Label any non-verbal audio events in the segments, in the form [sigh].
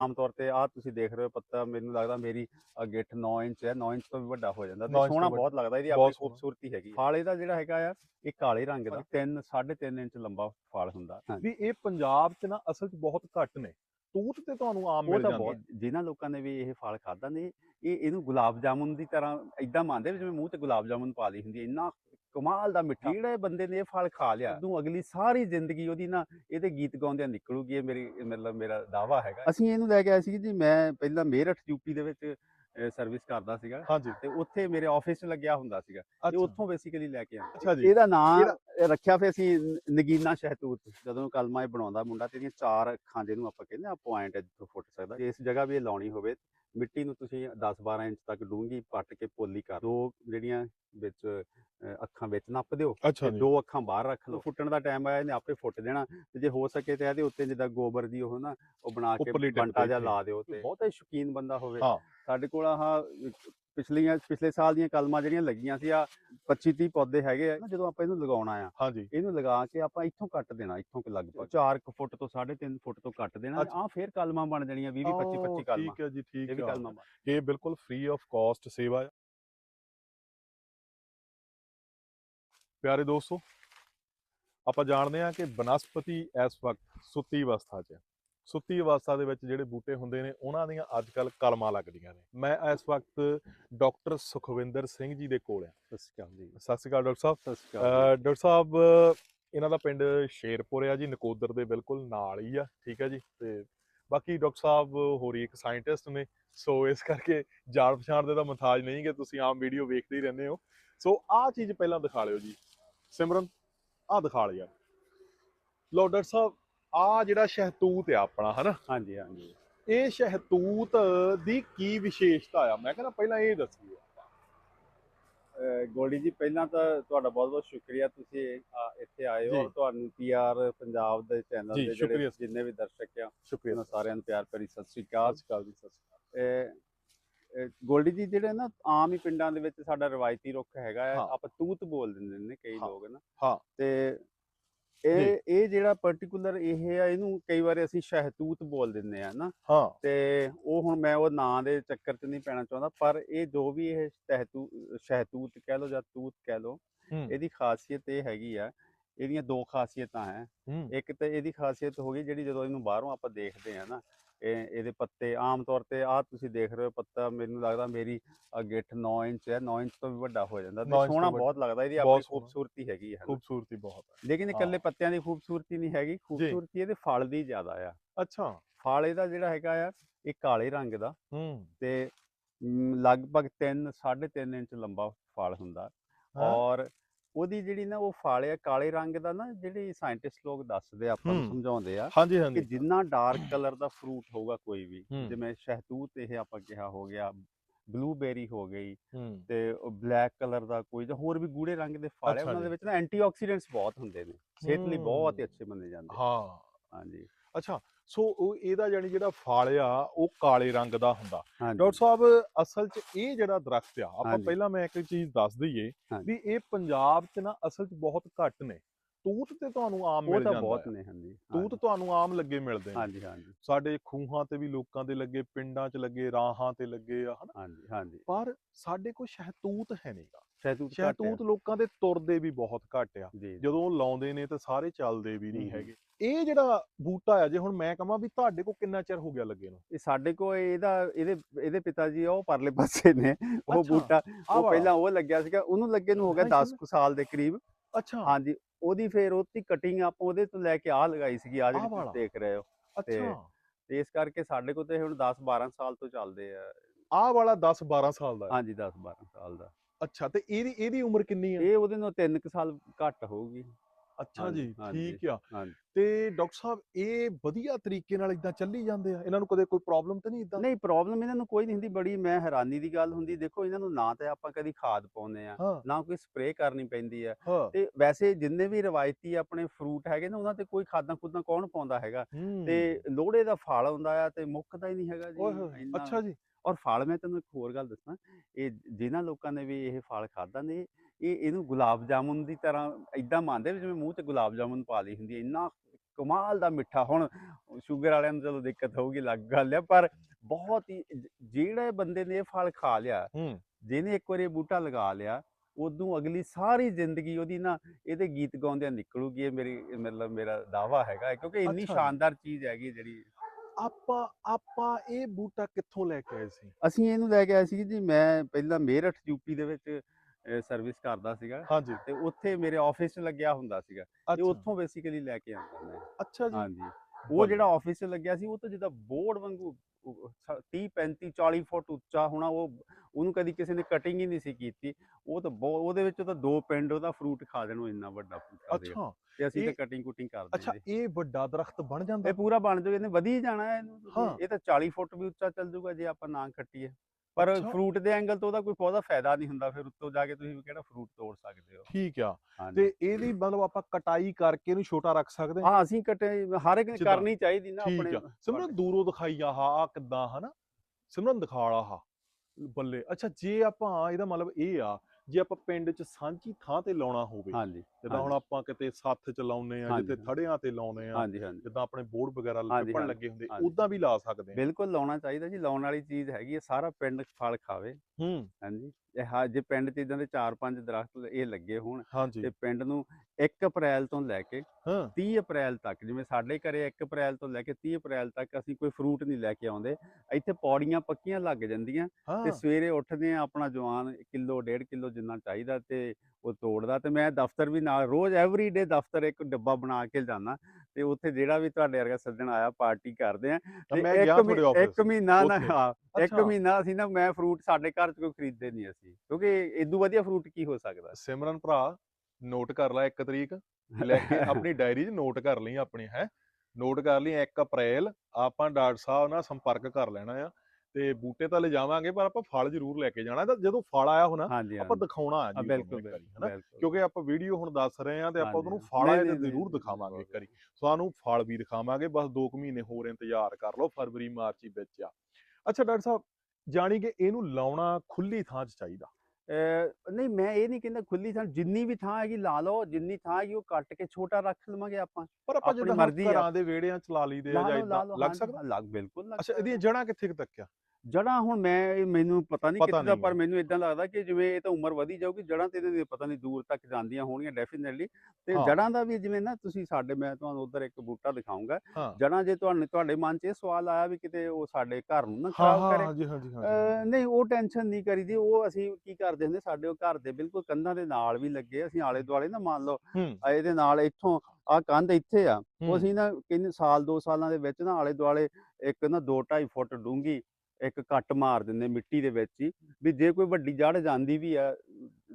ਆਮ ਤੌਰ ਤੇ ਆ ਤੁਸੀਂ ਦੇਖ ਰਹੇ ਹੋ ਪੱਤਾ ਮੈਨੂੰ ਲੱਗਦਾ ਮੇਰੀ ਗਿੱਠ 9 ਇੰਚ ਹੈ 9 ਇੰਚ ਤੋਂ ਵੀ ਵੱਡਾ ਹੋ ਜਾਂਦਾ ਤੇ ਸੋਹਣਾ। ਬਹੁਤ ਲੱਗਦਾ ਇਹਦੀ ਆਪਣੀ। ਖੂਬਸੂਰਤੀ ਹੈਗੀ ਫਲ ਇਹਦਾ ਜਿਹੜਾ ਹੈਗਾ ਆ ਇਹ ਕਾਲੇ ਰੰਗ ਦਾ 3 3.5 ਇੰਚ ਲੰਬਾ ਫਲ ਹੁੰਦਾ। ਵੀ ਇਹ ਪੰਜਾਬ 'ਚ ਨਾ ਅਸਲ 'ਚ ਬਹੁਤ ਘੱਟ ਨੇ ਤੂਤ ਤੇ ਤੁਹਾਨੂੰ ਆਮ ਮਿਲ ਜਾਂਦੀ ਬਹੁਤ ਜਿਨ੍ਹਾਂ ਲੋਕਾਂ ਨੇ ਵੀ ਇਹ ਫਲ ਖਾਦਾ ਨੇ ਇਹ ਇਹਨੂੰ ਗੁਲਾਬ ਜਾਮੁਨ ਦੀ ਤਰ੍ਹਾਂ ਇਦਾਂ ਮੰਨਦੇ ਜਿਵੇਂ ਮੂੰਹ ਤੇ ਗੁਲਾਬ ਜਾਮੁਨ ਪਾ ਲਈ ਹੁੰਦੀ ਹੈ ਇੰਨਾ ਕਮਾਲ ਦਾ ਮਿੱਠਾ ਜਿਹੜੇ ਬੰਦੇ ਨੇ ਇਹ ਫਲ ਖਾ ਲਿਆ ਉਦੋਂ ਅਗਲੀ ਸਾਰੀ ਜ਼ਿੰਦਗੀ ਉਹਦੀ ਨਾ ਇਹਦੇ ਗੀਤ ਗਾਉਂਦਿਆਂ ਨਿਕਲੂਗੀ ਇਹ ਮੇਰੀ ਮਤਲਬ ਮੇਰਾ ਦਾਵਾ ਹੈਗਾ। ਅਸੀਂ ਇਹਨੂੰ ਲੈ ਕੇ ਆਏ ਸੀ ਜੀ ਮੈਂ ਪਹਿਲਾਂ ਮੇਰਠ ਯੂਪੀ ਦੇ ਵਿੱਚ ਸਰਵਿਸ ਕਰਦਾ ਸੀਗਾ। ਹਾਂਜੀ। ਤੇ ਉੱਥੇ ਮੇਰੇ ਆਫਿਸ 'ਚ ਲੱਗਿਆ ਹੁੰਦਾ ਸੀਗਾ। ਤੇ ਉੱਥੋਂ ਬੇਸਿਕਲੀ ਲੈ ਕੇ ਜੀ। ਇਹਦਾ ਨਾਮ ਰੱਖਿਆ ਫੇ ਅਸੀਂ ਨਗੀਨਾ ਸ਼ਹਿਤੂਤ। ਜਦੋਂ ਕਲਮਾ ਇਹ ਬਣਾਉਂਦਾ ਮੁੰਡਾ ਤੇ ਇਹਦੀਆਂ ਚਾਰ ਅੱਖਾਂ ਜਿਹਨੂੰ ਆਪਾਂ ਕਹਿੰਦੇ ਆ ਪੁਆਇੰਟ ਹੈ ਜਿੱਥੋਂ ਫੁੱਟ ਸਕਦਾ। ਜੇ ਇਸ ਜਗ੍ਹਾ ਵੀ ਇਹ ਲਾਉਣੀ ਹੋਵੇ ਮਿੱਟੀ ਨੂੰ ਤੁਸੀਂ 10-12 ਇੰਚ ਤੱਕ ਡੂੰਘੀ ਪੱਟ ਕੇ ਪੋਲੀ ਕਰ ਦੋ ਜਿਹੜੀਆਂ ਵਿੱਚ ਅੱਖਾਂ ਵਿੱਚ ਨੱਪ ਦਿਓ। ਤੇ ਜੀ। ਦੋ ਅੱਖਾਂ ਬਾਹਰ ਰੱਖ ਲਓ। ਫੁੱਟਣ ਦਾ ਟਾਈਮ ਆਇਆ ਇਹਨੇ ਆਪੇ ਫੁੱਟ ਦੇਣਾ। ਤੇ ਜੇ ਹੋ ਸਕੇ ਤੇ ਇਹਦੇ ਉੱਤੇ ਜਿੱਦਾਂ ਗੋਬਰ ਦੀ ਉਹ ਨਾ ਉਹ ਬਣਾ ਕੇ ਬੰਟਾ ਜਿਹਾ ਤੇ। ਲਾ ਦਿਓ ਤੇ। ਬਹੁਤਾ ਹੀ ਸ਼ੌਕੀਨ ਬੰਦਾ ਹੋਵੇ। ਹਾਂ। ਸਾਡੇ ਕੋਲ ਆਹ ਪਿਛਲੀਆਂ ਪਿਛਲੇ ਸਾਲ ਦੀਆਂ ਕਲਮਾਂ ਜਿਹੜੀਆਂ ਲੱਗੀਆਂ ਸੀ ਆ 25 30 ਪੌਦੇ ਹੈਗੇ ਆ ਜਦੋਂ ਆਪਾਂ ਇਹਨੂੰ ਲਗਾਉਣਾ ਆ ਹਾਂਜੀ। ਇਹਨੂੰ ਲਗਾ ਕੇ ਆਪਾਂ ਇੱਥੋਂ ਕੱਟ ਦੇਣਾ ਇੱਥੋਂ ਕਿ ਲਗਭਗ। 4 ਫੁੱਟ ਤੋਂ 3.5 ਫੁੱਟ ਤੋਂ ਕੱਟ ਦੇਣਾ। ਆ ਫੇਰ ਕਲਮਾਂ ਬਣ ਜਾਣੀਆਂ 20 25 ਓ, 25 ਕਲਮਾਂ। ਠੀਕ ਹੈ ਜੀ ਇਹ ਠੀਕ ਵੀ ਹੈ ਕਲਮਾਂ ਬਣ ਇਹ ਬਿਲਕੁਲ ਫ੍ਰੀ ਆਫ ਕਾਸਟ ਸੇਵਾ ਹੈ ਪਿਆਰੇ ਦੋਸਤੋ ਆਪਾਂ ਜਾਣਦੇ ਹਾਂ ਕਿ ਬਨਸਪਤੀ ਇਸ ਵਕਤ ਸੁੱਤੀ ਅਵਸਥਾ 'ਚ ਹੈ। ਸੁੱਤੀ ਅਵਸਥਾ ਦੇ ਵਿੱਚ ਜਿਹੜੇ ਬੂਟੇ ਹੁੰਦੇ ਨੇ ਉਹਨਾਂ ਦੀਆਂ ਅੱਜਕੱਲ ਕਲਮਾਂ ਲੱਗਦੀਆਂ ਨੇ। ਮੈਂ ਇਸ ਵਕਤ ਡਾਕਟਰ ਸੁਖਵਿੰਦਰ ਸਿੰਘ ਜੀ ਦੇ ਕੋਲ ਹਾਂ। ਸਤਿ ਸ਼੍ਰੀ ਅਕਾਲ ਜੀ। ਸਤਿ ਸ਼੍ਰੀ ਅਕਾਲ ਡਾਕਟਰ ਸਾਹਿਬ। ਸਤਿ ਸ਼੍ਰੀ ਅਕਾਲ ਡਾਕਟਰ ਸਾਹਿਬ ਇਹਨਾਂ ਦਾ ਪਿੰਡ ਸ਼ੇਰਪੁਰ ਆ ਜੀ ਨਕੋਦਰ ਦੇ ਬਿਲਕੁਲ ਨਾਲ ਹੀ ਆ ਠੀਕ ਹੈ ਜੀ? ਤੇ ਬਾਕੀ ਡਾਕਟਰ ਸਾਹਿਬ ਹੋਰੀ ਇੱਕ ਸਾਇੰਟਿਸਟ ਨੇ ਸੋ ਇਸ ਕਰਕੇ ਜਾਣ ਪਛਾਣ ਦੇ ਤਾਂ ਮਥਾਜ ਨਹੀਂ ਕਿ ਤੁਸੀਂ ਆਮ ਵੀਡੀਓ ਵੇਖਦੇ ਹੀ ਰਹਿੰਦੇ ਹੋ। ਸੋ ਆਹ ਚੀਜ਼ ਪਹਿਲਾਂ ਦਿਖਾ ਲਿਓ ਜੀ। ਸਿਮਰਨ ਆਹ ਦਿਖਾ ਲਿਆ। ਲੋ ਡਾਕਟਰ ਸਾਹਿਬ ਆਹ ਜਿਹੜਾ ਸ਼ਹਿਤੂਤ ਆ ਆਪਣਾ ਹਨਾ? ਹਾਂਜੀ ਹਾਂਜੀ। ਇਹ ਸ਼ਹਿਤੂਤ ਦੀ ਕੀ ਵਿਸ਼ੇਸ਼ਤਾ ਆ? ਮੈਂ ਕਹਿੰਦਾ ਪਹਿਲਾਂ ਇਹ ਦੱਸੀਏ। ਗੋਲਡੀ ਜੀ ਪਹਿਲਾਂ ਤਾਂ ਤੁਹਾਡਾ ਬਹੁਤ ਬਹੁਤ ਸ਼ੁਕਰੀਆ। ਤੁਸੀਂ ਇੱਥੇ ਆਏ ਹੋ। ਤੁਹਾਨੂੰ ਪੀਆਰ ਪੰਜਾਬ ਦੇ ਚੈਨਲ ਦੇ ਜਿਹੜੇ ਸਰ। ਜਿੰਨੇ ਵੀ ਦਰਸ਼ਕ ਆ ਸ਼ੁਕਰੀਆ। ਉਹਨਾਂ ਸਾਰਿਆਂ ਨੂੰ ਪਿਆਰ ਭਰੀ ਸਤਿ ਸ਼੍ਰੀ ਸਤਿ ਅਕਾਲ ਸ਼੍ਰੀ ਅਕਾਲ ਜੀ ਸਤਿ ਸ਼੍ਰੀ ਅਕਾਲ। ਗੋਲਡੀ ਜੀ ਜਿਹੜੇ ਨਾ ਆਮ ਹੀ ਪਿੰਡਾਂ ਦੇ ਵਿੱਚ ਸਾਡਾ ਰਵਾਇਤੀ ਰੁੱਖ ਹੈਗਾ ਹਾਂ। ਆਪਾਂ ਤੂਤ ਬੋਲ ਦਿੰਦੇ ਨੇ ਕਈ ਲੋਕ ਨਾ ਹਾਂ। ਤੇ ਇਹ ਇਹ ਜਿਹੜਾ ਪਾਰਟਿਕੂਲਰ ਇਹ ਆ ਇਹਨੂੰ ਕਈ ਵਾਰ ਅਸੀਂ ਸ਼ਹਿਤੂਤ ਬੋਲ ਦਿੰਦੇ ਆ ਨਾ। ਹਾਂ। ਤੇ ਉਹ ਹੁਣ ਮੈਂ ਉਹ ਨਾਂ ਦੇ ਚੱਕਰ 'ਚ ਨਹੀਂ ਪੈਣਾ ਚਾਹੁੰਦਾ ਪਰ ਇਹ ਜੋ ਵੀ ਇਹ ਸ਼ਹਿਤੂ ਸ਼ਹਿਤੂਤ ਕਹਿ ਲਓ ਜਾਂ ਤੂਤ ਕਹਿ ਹੂੰ। ਇਹਦੀ ਖਾਸੀਅਤ ਇਹ ਹੈਗੀ ਆ ਇਹਦੀਆਂ ਦੋ ਖਾਸੀਅਤਾਂ ਹੈ। ਇੱਕ ਤੇ ਇਹਦੀ ਖਾਸੀਅਤ ਹੋ ਗਈ ਜਿਹੜੀ ਜਦੋਂ ਇਹਨੂੰ ਬਾਹਰੋਂ ਆਪਾਂ ਦੇਖਦੇ ਆ ਨਾ ਇਹਦੇ ਪੱਤੇ ਆਮ ਤੌਰ ਤੇ ਆ ਤੁਸੀਂ ਦੇਖ ਰਹੇ ਹੋ ਪੱਤਾ ਮੈਨੂੰ ਲੱਗਦਾ ਮੇਰੀ ਗਿੱਠ 9 ਇੰਚ ਹੈ 9 ਇੰਚ ਤੋਂ ਵੀ ਵੱਡਾ ਹੋ ਜਾਂਦਾ ਤੇ ਸੋਹਣਾ। ਬਹੁਤ ਲੱਗਦਾ ਇਹਦੀ ਆਪਣੀ। ਖੂਬਸੂਰਤੀ ਹੈਗੀ ਹੈ। ਖੂਬਸੂਰਤੀ ਬਹੁਤ ਹੈ ਲੇਕਿਨ ਇਕੱਲੇ। ਪੱਤਿਆਂ ਦੀ ਖੂਬਸੂਰਤੀ ਨਹੀਂ ਹੈਗੀ ਖੂਬਸੂਰਤੀ ਇਹਦੇ ਫਲ ਦੀ ਜ਼ਿਆਦਾ ਆ ਅੱਛਾ ਫਲ ਇਹਦਾ ਜਿਹੜਾ ਹੈਗਾ ਆ ਇਹ ਕਾਲੇ ਰੰਗ ਦਾ ਹੂੰ ਤੇ ਲਗਭਗ 3 3.5 ਇੰਚ ਲੰਬਾ ਫਲ ਹੁੰਦਾ। ਔਰ ਉਹਦੀ ਜਿਹੜੀ ਨਾ ਉਹ ਫਲ ਆ ਕਾਲੇ ਰੰਗ ਦਾ ਨਾ ਜਿਹੜੀ ਸਾਇੰਟਿਸਟ ਲੋਕ ਦੱਸਦੇ ਆ ਆਪਾਂ ਨੂੰ। ਸਮਝਾਉਂਦੇ ਆ ਹਾਂਜੀ ਕਿ ਜਿੰਨਾ ਡਾਰਕ ਕਲਰ ਦਾ ਫਰੂਟ ਹੋਊਗਾ ਕੋਈ ਵੀ। ਜਿਵੇਂ ਸ਼ਹਿਤੂਤ ਇਹ ਆਪਾਂ ਕਿਹਾ ਹੋ ਗਿਆ ਬਲੂਬੇਰੀ ਹੋ ਗਈ ਤੇ ਬਲੈਕ ਕਲਰ ਦਾ ਕੋਈ ਜਾਂ ਹੋਰ ਵੀ ਗੂੜੇ ਰੰਗ ਦੇ ਫਲ ਆ ਉਹਨਾਂ ਦੇ। ਵਿੱਚ ਨਾ ਐਂਟੀਆਕਸੀਡੈਂਟਸ ਬਹੁਤ ਹੁੰਦੇ ਨੇ ਸਿਹਤ ਲਈ ਬਹੁਤ ਹੀ। ਅੱਛੇ ਮੰਨੇ ਜਾਂਦੇ। ਹਾਂ ਹਾਂਜੀ ਅੱਛਾ ਸੋ ਉਹ ਇਹਦਾ ਯਾਨੀ ਜਿਹੜਾ ਫਲ ਆ ਉਹ ਕਾਲੇ ਰੰਗ ਦਾ ਹੁੰਦਾ। ਡਾਕਟਰ ਸਾਹਿਬ ਅਸਲ 'ਚ ਇਹ ਜਿਹੜਾ ਦਰਖਤ ਆ ਆਪਾਂ। ਪਹਿਲਾਂ ਮੈਂ ਇੱਕ ਚੀਜ਼ ਦੱਸ ਦਈਏ। ਵੀ ਇਹ ਪੰਜਾਬ 'ਚ ਨਾ ਅਸਲ 'ਚ ਬਹੁਤ ਘੱਟ ਨੇ। ਤੂਤ ਤੇ ਤੁਹਾਨੂੰ ਆਮ ਉਹ ਮਿਲ ਤਾਂ ਜਾਂਦਾ ਬਹੁਤ ਆ। ਨੇ ਹਾਂਜੀ। ਤੂਤ ਤੁਹਾਨੂੰ ਆਮ ਲੱਗੇ ਮਿਲਦੇ ਨੇ। ਹਾਂਜੀ ਹਾਂਜੀ। ਸਾਡੇ ਖੂਹਾਂ ਤੇ ਵੀ ਲੋਕਾਂ ਦੇ ਲੱਗੇ ਪਿੰਡਾਂ 'ਚ ਲੱਗੇ ਰਾਹਾਂ ਤੇ ਲੱਗੇ ਆ ਹਨਾ? ਹਾਂਜੀ ਹਾਂਜੀ। ਪਰ ਸਾਡੇ ਕੋਲ ਸ਼ਹਿਤੂਤ ਹੈ ਨਹੀਂਗਾ ਸ਼ਹਿਤੂਤ ਆ। ਸ਼ਹਿਤੂਤ ਲੋਕਾਂ ਦੇ ਤੁਰਦੇ ਵੀ ਬਹੁਤ ਘੱਟ ਆ। ਜਦੋਂ ਉਹ ਲਾਉਂਦੇ ਨੇ ਤਾਂ ਸਾਰੇ ਚੱਲਦੇ ਵੀ ਨਹੀਂ। ਹੈਗੇ। ਇਹ ਜਿਹੜਾ ਬੂਟਾ ਆ ਜੇ ਹੁਣ ਮੈਂ ਕਹਾਂ ਵੀ ਤੁਹਾਡੇ ਕੋਲ ਕਿੰਨਾ ਚਿਰ ਹੋ ਗਿਆ ਲੱਗੇ ਨੂੰ? ਇਹ ਸਾਡੇ ਕੋਲ ਇਹਦਾ ਇਹਦੇ ਇਹਦੇ ਪਿਤਾ ਜੀ ਆ, ਉਹ ਪਰਲੇ ਪਾਸੇ ਨੇ। ਉਹ ਬੂਟਾ ਉਹ। ਪਹਿਲਾਂ ਉਹ ਲੱਗਿਆ ਸੀਗਾ ਉਹਨੂੰ ਲੱਗੇ ਨੂੰ ਹੋ ਗਿਆ ਹਾਂ, 10 ਕੁ ਸਾਲ ਦੇ ਕਰੀਬ। ਅੱਛਾ। ਹਾਂਜੀ ਉਹਦੀ ਫਿਰ ਉਹਦੀ ਕਟਿੰਗ ਆਪਾਂ ਉਹਦੇ ਤੋਂ ਲੈ ਕੇ ਆ ਲਗਾਈ ਸੀਗੀ ਆ ਜਿਹੜੀ। ਤੁਸੀਂ ਦੇਖ ਰਹੇ ਹੋ। ਅੱਛਾ। ਤੇ ਇਸ ਕਰਕੇ ਸਾਡੇ ਕੋਲ ਤੇ ਹੁਣ 10 12 ਸਾਲ ਤੋਂ ਚੱਲਦੇ ਆ। ਆਹ ਵਾਲਾ 10 12 ਸਾਲ ਦਾ। ਹਾਂਜੀ 10 12 ਸਾਲ ਦਾ। ਅੱਛਾ ਤੇ ਇਹਦੀ ਇਹਦੀ ਉਮਰ ਕਿੰਨੀ ਆ? ਇਹ ਉਹਦੇ ਨਾਲ 3 ਕੁ ਸਾਲ ਘੱਟ ਹੋਊਗੀ। ਅੱਛਾ ਜੀ ਠੀਕ ਆ। ਤੇ ਡਾਕਟਰ ਸਾਹਿਬ ਇਹ ਵਧੀਆ ਤਰੀਕੇ ਨਾਲ ਇਦਾਂ ਚੱਲੀ ਜਾਂਦੇ ਆ? ਇਹਨਾਂ ਨੂੰ ਕਦੇ ਕੋਈ ਪ੍ਰੋਬਲਮ ਤਾਂ ਨਹੀਂ ਇਦਾਂ ਨਹੀਂ ਪ੍ਰੋਬਲਮ ਇਹਨਾਂ ਨੂੰ ਕੋਈ ਨਹੀਂ ਹੁੰਦੀ ਬੜੀ ਮੈਂ ਹੈਰਾਨੀ ਦੀ ਗੱਲ ਹੁੰਦੀ। ਦੇਖੋ ਇਹਨਾਂ ਨੂੰ ਨਾ ਤੇ ਆਪਾਂ ਕਦੀ ਖਾਦ ਪਾਉਂਦੇ ਆ ਨਾ ਕੋਈ ਸਪਰੇਅ ਕਰਨੀ ਪੈਂਦੀ ਆ। ਤੇ ਵੈਸੇ ਜਿੰਨੇ ਵੀ ਰਵਾਇਤੀ ਆਪਣੇ ਫਰੂਟ ਹੈਗੇ ਨਾ ਉਹਨਾਂ ਤੇ ਕੋਈ ਖਾਦਾਂ ਖੁਦਾਂ ਕੌਣ ਪਾਉਂਦਾ ਹੈਗਾ। ਤੇ ਲੋਹੜੇ ਦਾ ਫਲ ਆਉਂਦਾ ਆ ਤੇ ਮੁੱਕਦਾ ਹੀ ਨਹੀਂ ਹੈਗਾ ਜੀ। ਅੱਛਾ ਜੀ। ਔਰ ਫਲ ਮੈਂ ਤੈਨੂੰ ਇੱਕ ਹੋਰ ਗੱਲ ਦੱਸਾਂ ਇਹ ਜਿਨ੍ਹਾਂ ਲੋਕਾਂ ਨੇ ਵੀ ਇਹ ਫਲ ਖਾਦਾ ਨੇ ਇਹ ਇਹਨੂੰ ਗੁਲਾਬ ਜਾਮੁਨ ਦੀ ਤਰ੍ਹਾਂ ਇਦਾਂ ਮੰਨਦੇ ਵੀ ਜਿਵੇਂ ਮੂੰਹ ਤੇ ਗੁਲਾਬ ਜਾਮੁਨ ਪਾ ਲਈ ਹੁੰਦੀ ਇੰਨਾ ਕਮਾਲ ਦਾ ਮਿੱਠਾ ਹੁਣ ਸ਼ੂਗਰ ਵਾਲਿਆਂ ਨੂੰ ਚਲੋ ਦਿੱਕਤ ਹੋਊਗੀ ਅਲੱਗ ਗੱਲ ਆ ਪਰ ਬਹੁਤ ਹੀ ਜਿਹੜੇ ਬੰਦੇ ਨੇ ਇਹ ਫਲ ਖਾ ਲਿਆ ਜਿਹਨੇ ਇੱਕ ਵਾਰੀ ਇਹ ਬੂਟਾ ਲਗਾ ਲਿਆ ਉਦੋਂ ਅਗਲੀ ਸਾਰੀ ਜ਼ਿੰਦਗੀ ਉਹਦੀ ਨਾ ਇਹਦੇ ਗੀਤ ਗਾਉਂਦਿਆਂ ਨਿਕਲੂਗੀ ਇਹ ਮੇਰੀ ਮਤਲਬ ਮੇਰਾ ਦਾਵਾ ਹੈਗਾ ਕਿਉਂਕਿ ਇੰਨੀ। ਸ਼ਾਨਦਾਰ ਚੀਜ਼ ਹੈਗੀ ਜਿਹੜੀ ਆਪਾਂ ਆਪਾਂ ਇਹ ਬੂਟਾ ਕਿੱਥੋਂ ਲੈ ਕੇ ਆਏ ਸੀ? ਅਸੀਂ ਇਹਨੂੰ ਲੈ ਕੇ ਆਏ ਸੀ ਜੀ ਮੈਂ ਪਹਿਲਾਂ ਮੇਰਠ ਯੂਪੀ ਦੇ ਵਿੱਚ ਸਰਵਿਸ ਕਰਦਾ ਸੀਗਾ ਹਾਂਜੀ। ਤੇ ਉੱਥੇ ਮੇਰੇ ਆਫਿਸ 'ਚ ਲੱਗਿਆ ਹੁੰਦਾ ਸੀਗਾ ਤੇ ਉੱਥੋਂ ਬੇਸਿਕਲੀ ਲੈ ਕੇ ਆਉਂਦਾ ਮੈਂ। ਅੱਛਾ ਜੀ। ਹਾਂਜੀ। ਉਹ। ਜਿਹੜਾ ਆਫਿਸ 'ਚ ਲੱਗਿਆ ਸੀ ਉਹ ਤਾਂ ਜਿੱਦਾਂ ਬੋਰਡ ਵਾਂਗੂ 30 35 40 ਫੁੱਟ ਉੱਚਾ ਹੋਣਾ ਉਹ ਉਹਨੂੰ ਕਦੀ ਕਿਸੇ ਨੇ ਕਟਿੰਗ ਹੀ ਨਹੀਂ ਸੀ ਕੀਤੀ। ਉਹ ਤਾਂ ਬਹੁਤ ਉਹਦੇ ਵਿੱਚ ਤਾਂ ਦੋ ਪਿੰਡ ਉਹਦਾ ਫਰੂਟ ਖਾ ਦੇਣ ਇੰਨਾ ਵੱਡਾ ਦੇਗਾ। ਅੱਛਾ ਤੇ ਅਸੀਂ ਤਾਂ ਕਟਿੰਗ ਕੁਟਿੰਗ ਕਰਦੇ ਅੱਛਾ ਇਹ ਵੱਡਾ ਦਰਖਤ ਬਣ ਜਾਂਦਾ? ਇਹ ਪੂਰਾ ਬਣ ਜਾਊ ਇਹਨੇ ਵਧੀ ਜਾਣਾ। ਇਹ ਤਾਂ 40 ਫੁੱਟ ਵੀ ਉੱਚਾ ਚੱਲ ਜਾਊਗਾ ਜੇ ਆਪਾਂ ਨਾ ਕੱਟੀਏ। ਪਰ। ਫਰੂਟ ਦੇ ਐਂਗਲ ਤੋਂ ਉਹਦਾ ਕੋਈ ਬਹੁਤਾ ਫਾਇਦਾ ਨਹੀਂ ਹੁੰਦਾ ਫਿਰ ਉੱਤੋਂ ਜਾ ਕੇ ਤੁਸੀਂ ਕਿਹੜਾ ਫਰੂਟ ਤੋੜ ਸਕਦੇ ਹੋ। ਠੀਕ ਆ। ਤੇ ਇਹਦੀ ਮਤਲਬ ਆਪਾਂ ਕਟਾਈ ਕਰਕੇ ਇਹਨੂੰ ਛੋਟਾ ਰੱਖ ਸਕਦੇ ਹਾਂ? ਹਾਂ ਅਸੀਂ ਕੱਟੇ ਹਰ ਇੱਕ ਕਰਨੀ ਚਾਹੀਦੀ ਨਾ ਠੀਕ ਆਪਣੇ ਆ। ਸਿਮਰਨ ਦੂਰੋਂ ਦਿਖਾਈ ਆ ਆ ਕਿੱਦਾਂ ਹਨਾ? ਸਿਮਰਨ ਦਿਖਾ ਲਾ ਆਹ ਬੱਲੇ। ਅੱਛਾ ਜੇ ਆਪਾਂ ਇਹਦਾ ਮਤਲਬ ਇਹ ਆ ਜੇ ਆਪਾਂ ਪਿੰਡ 'ਚ ਸਾਂਝੀ ਥਾਂ ਤੇ ਲਾਉਣਾ ਹੋਵੇ ਹਾਂਜੀ ਜਿੱਦਾਂ ਹੁਣ। ਆਪਾਂ ਕਿਤੇ ਸੱਥ ਚ ਲਾਉਨੇ ਆ ਜਿੱਥੇ। ਥੜਿਆਂ ਤੇ ਲਾਉਨੇ ਆ ਜਿੱਦਾਂ ਆਪਣੇ ਬੋਰਡ ਵਗੈਰਾ ਲਿਪਣ ਲੱਗੇ ਹੁੰਦੇ। ਉਦਾਂ ਵੀ ਲਾ ਸਕਦੇ ਆ ਬਿਲਕੁਲ ਲਾਉਣਾ ਚਾਹੀਦਾ ਜੀ ਲਾਉਣ ਵਾਲੀ ਚੀਜ਼ ਹੈਗੀ ਹੈ ਸਾਰਾ ਪਿੰਡ ਫਲ ਖਾਵੇ ਹੂੰ ਹਾਂਜੀ ਇਹ ਹਾਂ ਜੇ ਪਿੰਡ 'ਚ ਇਦਾਂ ਦੇ 4-5 ਦਰਖਤ ਇਹ ਲੱਗੇ ਹੋਣ ਤੇ ਪਿੰਡ ਨੂੰ 1 ਅਪ੍ਰੈਲ ਤੋਂ ਲੈ ਕੇ ਹਾਂ। 30 ਅਪ੍ਰੈਲ ਤੱਕ ਜਿਵੇਂ ਸਾਡੇ ਘਰੇ 1 ਅਪ੍ਰੈਲ ਤੋਂ ਲੈ ਕੇ 30 ਅਪ੍ਰੈਲ ਤੱਕ ਅਸੀਂ ਕੋਈ ਫਰੂਟ ਨਹੀਂ ਲੈ ਕੇ ਆਉਂਦੇ। ਇੱਥੇ ਪੌੜੀਆਂ ਪੱਕੀਆਂ ਲੱਗ ਜਾਂਦੀਆਂ ਤੇ ਸਵੇਰੇ ਉੱਠਦੇ ਆ ਆਪਣਾ ਜਵਾਨ ਕਿਲੋ ਡੇਢ ਕਿਲੋ ਜਿੰਨਾ ਚਾਹੀਦਾ ਤੇ ਉਹ ਤੋੜਦਾ ਤੇ ਮੈਂ ਦਫ਼ਤਰ ਵੀ ਨਾਲ ਰੋਜ਼ ਐਵਰੀ ਡੇ ਦਫ਼ਤਰ ਇੱਕ ਡੱਬਾ ਬਣਾ ਕੇ ਜਾਣਾ ਤੇ ਉੱਥੇ ਜਿਹੜਾ ਵੀ ਤੁਹਾਡੇ ਵਰਗਾ ਸੱਜਣ ਆਇਆ ਪਾਰਟੀ ਕਰਦੇ ਆ ਤਾਂ ਇੱਕ ਇੱਕ ਮਹੀਨਾ ਨਾ ਇੱਕ। ਮਹੀਨਾ ਅਸੀਂ ਨਾ ਮੈਂ ਫਰੂਟ ਸਾਡੇ ਘਰ ਚ ਕੋਈ ਖਰੀਦਦੇ ਨਹੀਂ ਅਸੀਂ ਕਿਉਂਕਿ ਇਦੋਂ ਵਧੀਆ ਫਰੂਟ ਕੀ ਹੋ ਸਕਦਾ? ਸਿਮਰਨ ਭਰਾ ਨੋਟ ਕਰ ਲੈ 1 ਤਰੀਕ ਲੈ ਕੇ ਆਪਣੀ [laughs] ਡਾਇਰੀ 'ਚ ਨੋਟ ਕਰ ਲਈ ਆਪਣੀ ਹੈ। ਨੋਟ ਕਰ ਲਈ 1 ਅਪ੍ਰੈਲ ਆਪਾਂ ਡਾਕਟਰ ਸਾਹਿਬ ਨਾਲ ਸੰਪਰਕ ਕਰ ਲੈਣਾ ਆ। ਤੇ ਬੂਟੇ ਤਾਂ ਲਿਜਾਵਾਂਗੇ ਪਰ ਆਪਾਂ ਫਲ ਜ਼ਰੂਰ ਲੈ ਕੇ ਜਾਣਾ। ਤਾਂ ਜਦੋਂ ਫਲ ਆਇਆ ਹੋਣਾ ਆਪਾਂ ਦਿਖਾਉਣਾ ਹਾਂ, ਜੀ ਬਿਲਕੁਲ ਤੁਹਾਨੂੰ ਹਨਾ। ਕਿਉਂਕਿ ਆਪਾਂ ਵੀਡੀਓ ਹੁਣ ਦੱਸ ਰਹੇ ਆ ਤੇ ਆਪਾਂ ਤੁਹਾਨੂੰ। ਫਲ ਆਏ ਤੇ ਜ਼ਰੂਰ ਦਿਖਾਵਾਂਗੇ ਇੱਕ ਵਾਰੀ। ਸਾਨੂੰ ਫਲ ਵੀ ਦਿਖਾਵਾਂਗੇ ਬਸ 2 ਮਹੀਨੇ ਹੋਰ ਇੰਤਜ਼ਾਰ ਕਰ ਲਓ ਫਰਵਰੀ ਮਾਰਚ ਹੀ ਵਿੱਚ ਆ। ਅੱਛਾ ਡਾਕਟਰ ਸਾਹਿਬ ਜਾਣੀ ਕਿ ਇਹਨੂੰ ਲਾਉਣਾ ਖੁੱਲੀ ਥਾਂ 'ਚ ਚਾਹੀਦਾ? ਨਹੀਂ ਮੈਂ ਇਹ ਨਹੀਂ ਕਹਿੰਦਾ ਖੁੱਲੀ ਥਾਂ ਜਿੰਨੀ ਵੀ ਥਾਂ ਹੈਗੀ ਲਾ ਲਓ ਜਿੰਨੀ ਥਾਂ ਹੈਗੀ ਉਹ ਕੱਟ ਕੇ ਛੋਟਾ ਰੱਖ ਲਵਾਂਗੇ ਆਪਾਂ। ਪਰ ਆਪਾਂ ਜਿੱਦਾਂ ਮਰਜ਼ੀ। ਘਰਾਂ ਦੇ ਵਿਹੜਿਆਂ 'ਚ ਲਾ ਲਈਦੇ ਆ ਜਾਂ ਇਦਾਂ ਲੱਗ ਸਕਦਾ? ਲੱਗ ਬਿਲਕੁਲ ਲੱਗ ਅੱਛਾ। ਇਹਦੀਆਂ ਜੜ੍ਹਾਂ ਕਿੱਥੇ ਤੱਕ ਆ? ਜੜਾਂ ਹੁਣ ਮੈਂ ਮੈਨੂੰ ਪਤਾ ਨਹੀਂ ਕਿੱਥੇ ਦਾ ਪਰ। ਮੈਨੂੰ ਇਦਾਂ ਲੱਗਦਾ ਕਿ ਜਿਵੇਂ ਇਹ ਤਾਂ ਉਮਰ ਵਧੀ ਜਾਊਗੀ ਜੜਾਂ ਤੇ ਇਹਦੇ ਪਤਾ ਨਹੀਂ ਦੂਰ ਤੱਕ ਜਾਂਦੀਆਂ ਹੋਣਗੀਆਂ ਡੈਫੀਨਿਟਲੀ ਤੇ। ਜੜਾਂ ਦਾ ਵੀ ਜਿਵੇਂ ਨਾ ਤੁਸੀਂ ਸਾਡੇ ਮੈਂ ਤੁਹਾਨੂੰ ਉਧਰ ਇੱਕ ਬੂਟਾ ਦਿਖਾਉਂਗਾ ਜੜਾਂ ਜੇ ਤੁਹਾਨੂੰ ਤੁਹਾਡੇ ਮਨ 'ਚ ਇਹ ਸਵਾਲ ਆਇਆ ਵੀ ਕਿਤੇ ਉਹ ਸਾਡੇ ਘਰ ਨੂੰ ਨਾ ਖਰਾਬ ਹਾਂ ਕਰੇ ਹਾਂਜੀ ਹਾਂਜੀ ਅਹ ਹਾਂਜੀ। ਨਹੀਂ ਉਹ ਟੈਨਸ਼ਨ ਨਹੀਂ ਕਰੀਦੀ ਉਹ ਅਸੀਂ ਕੀ ਕਰਦੇ ਹੁੰਦੇ ਸਾਡੇ ਉਹ ਘਰ ਦੇ ਬਿਲਕੁਲ ਕੰਧਾਂ ਦੇ ਨਾਲ ਵੀ ਲੱਗੇ ਅਸੀਂ ਆਲੇ ਦੁਆਲੇ ਨਾ ਮੰਨ ਲਓ ਇਹਦੇ ਨਾਲ ਇੱਥੋਂ ਆ ਕੰਧ ਇੱਥੇ ਆ ਉਹ ਅਸੀਂ ਨਾ ਕਿੰਨੇ ਸਾਲ ਦੋ ਸਾਲਾਂ ਦੇ ਵਿੱਚ ਨਾ ਆਲੇ ਦੁਆਲੇ ਇੱਕ ਨਾ 2 2.5 ਫੁੱਟ ਡੂੰਗੀ ਇੱਕ ਕੱਟ ਮਾਰ ਦਿੰਦੇ ਮਿੱਟੀ ਦੇ ਵਿੱਚ ਹੀ ਵੀ ਜੇ ਕੋਈ ਵੱਡੀ ਜੜ ਜਾਂਦੀ ਵੀ ਆ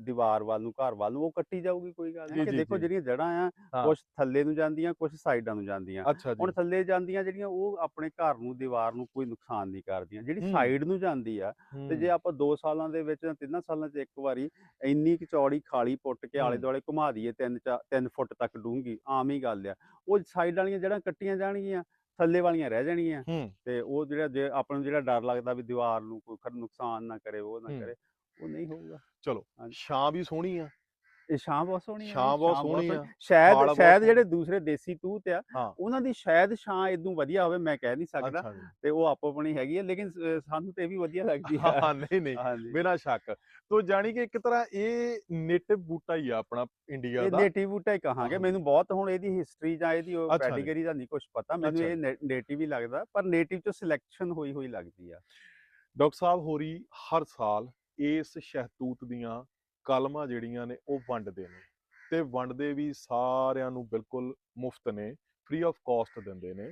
ਦੀਵਾਰ ਵੱਲ ਨੂੰ ਘਰ ਵੱਲ ਨੂੰ ਉਹ ਕੱਟੀ ਜਾਊਗੀ ਕੋਈ ਗੱਲ ਨਹੀਂ ਕਿ ਦੇਖੋ। ਜਿਹੜੀਆਂ ਜੜਾਂ ਆ। ਕੁਝ ਥੱਲੇ ਨੂੰ ਜਾਂਦੀਆਂ ਕੁਝ ਸਾਈਡਾਂ ਨੂੰ ਜਾਂਦੀਆਂ ਹੁਣ ਥੱਲੇ ਜਾਂਦੀਆਂ ਜਿਹੜੀਆਂ ਉਹ ਆਪਣੇ ਘਰ ਨੂੰ ਦੀਵਾਰ ਨੂੰ ਕੋਈ ਨੁਕਸਾਨ ਨਹੀਂ ਕਰਦੀਆਂ ਜਿਹੜੀ। ਸਾਈਡ ਨੂੰ ਜਾਂਦੀ ਆ ਤੇ ਜੇ ਆਪਾਂ 2 ਸਾਲਾਂ ਦੇ ਵਿੱਚ ਜਾਂ 3 ਸਾਲਾਂ 'ਚ ਇੱਕ ਵਾਰੀ ਇੰਨੀ ਕੁ ਚੌੜੀ ਖਾਲੀ ਪੁੱਟ ਕੇ ਆਲੇ। ਦੁਆਲੇ ਘੁਮਾ ਦਈਏ 3 3 ਫੁੱਟ ਤੱਕ ਡੂੰਗੀ ਆਮ ਹੀ ਗੱਲ ਆ ਉਹ ਸਾਈਡ ਵਾਲੀਆਂ ਜਿਹੜਾ ਕੱਟੀਆਂ ਜਾਣਗੀਆਂ ਥੱਲੇ ਵਾਲੀਆਂ ਰਹਿ ਜਾਣਗੀਆਂ ਹੂੰ ਤੇ ਉਹ ਜਿਹੜਾ ਜੇ ਆਪਾਂ ਨੂੰ ਜਿਹੜਾ ਡਰ ਲੱਗਦਾ ਵੀ ਦੀਵਾਰ ਨੂੰ ਕੋਈ ਨੁਕਸਾਨ ਨਾ ਕਰੇ ਉਹ ਨਾ। ਕਰੇ ਉਹ ਨਹੀਂ ਹੋਊਗਾ ਚਲੋ। ਛਾਂ ਵੀ ਸੋਹਣੀ ਆ ਇਹ ਛਾਂ ਬਹੁਤ ਸੋਹਣੀ ਆ ਛਾਂ ਬਹੁਤ ਸੋਹਣੀ ਆ, ਸ਼ਾਇਦ ਸ਼ਾਇਦ। ਜਿਹੜੇ ਦੂਸਰੇ ਦੇਸੀ ਤੂਤ ਆ ਹਾਂ। ਉਹਨਾਂ ਦੀ ਸ਼ਾਇਦ ਛਾਂ ਇਦੋਂ ਵਧੀਆ ਹੋਵੇ ਮੈਂ ਕਹਿ ਨਹੀਂ ਸਕਦਾ। ਤੇ ਉਹ ਆਪੋ ਆਪਣੀ ਹੈਗੀ ਆ ਲੇਕਿਨ ਸਾਨੂੰ ਤੇ ਇਹ ਵੀ ਵਧੀਆ ਲੱਗਦੀ ਆ। ਹਾਂ ਨਹੀਂ ਨਹੀਂ ਬਿਨਾਂ ਸ਼ੱਕ। ਤੋ ਜਾਣੀ ਕਿ ਇੱਕ ਤਰ੍ਹਾਂ ਇਹ ਨੇਟਿਵ ਬੂਟਾ ਹੀ ਆ ਆਪਣਾ ਇੰਡੀਆ ਇਹ ਦਾ। ਨੇਟਿਵ ਬੂਟਾ ਹੀ ਕਹਾਂਗੇ। ਹਾਂ। ਮੈਨੂੰ ਬਹੁਤ ਹੁਣ ਇਹਦੀ ਹਿਸਟਰੀ ਜਾਂ ਇਹਦੀ। ਪੈਡੀਗਰੀ ਦਾ ਨਹੀਂ ਕੁਝ ਪਤਾ ਮੈਨੂੰ ਇਹ ਨੇਟਿਵ ਹੀ ਲੱਗਦਾ ਪਰ ਨੇਟਿਵ ਚ ਸਿਲੈਕਸ਼ਨ ਹੋਈ ਹੋਈ ਲੱਗਦੀ ਆ। ਡਾਕਟਰ ਸਾਹਿਬ ਹੋਰੀ ਹਰ ਸਾਲ ਇਸ ਸ਼ਹਿਤੂਤ ਦੀਆਂ ਕਲਮਾਂ ਜਿਹੜੀਆਂ ਨੇ ਉਹ ਵੰਡਦੇ ਨੇ ਤੇ ਵੰਡਦੇ ਵੀ ਸਾਰਿਆਂ ਨੂੰ ਬਿਲਕੁਲ ਮੁਫਤ ਨੇ ਫ੍ਰੀ ਆਫ ਕਾਸਟ ਦਿੰਦੇ ਨੇ।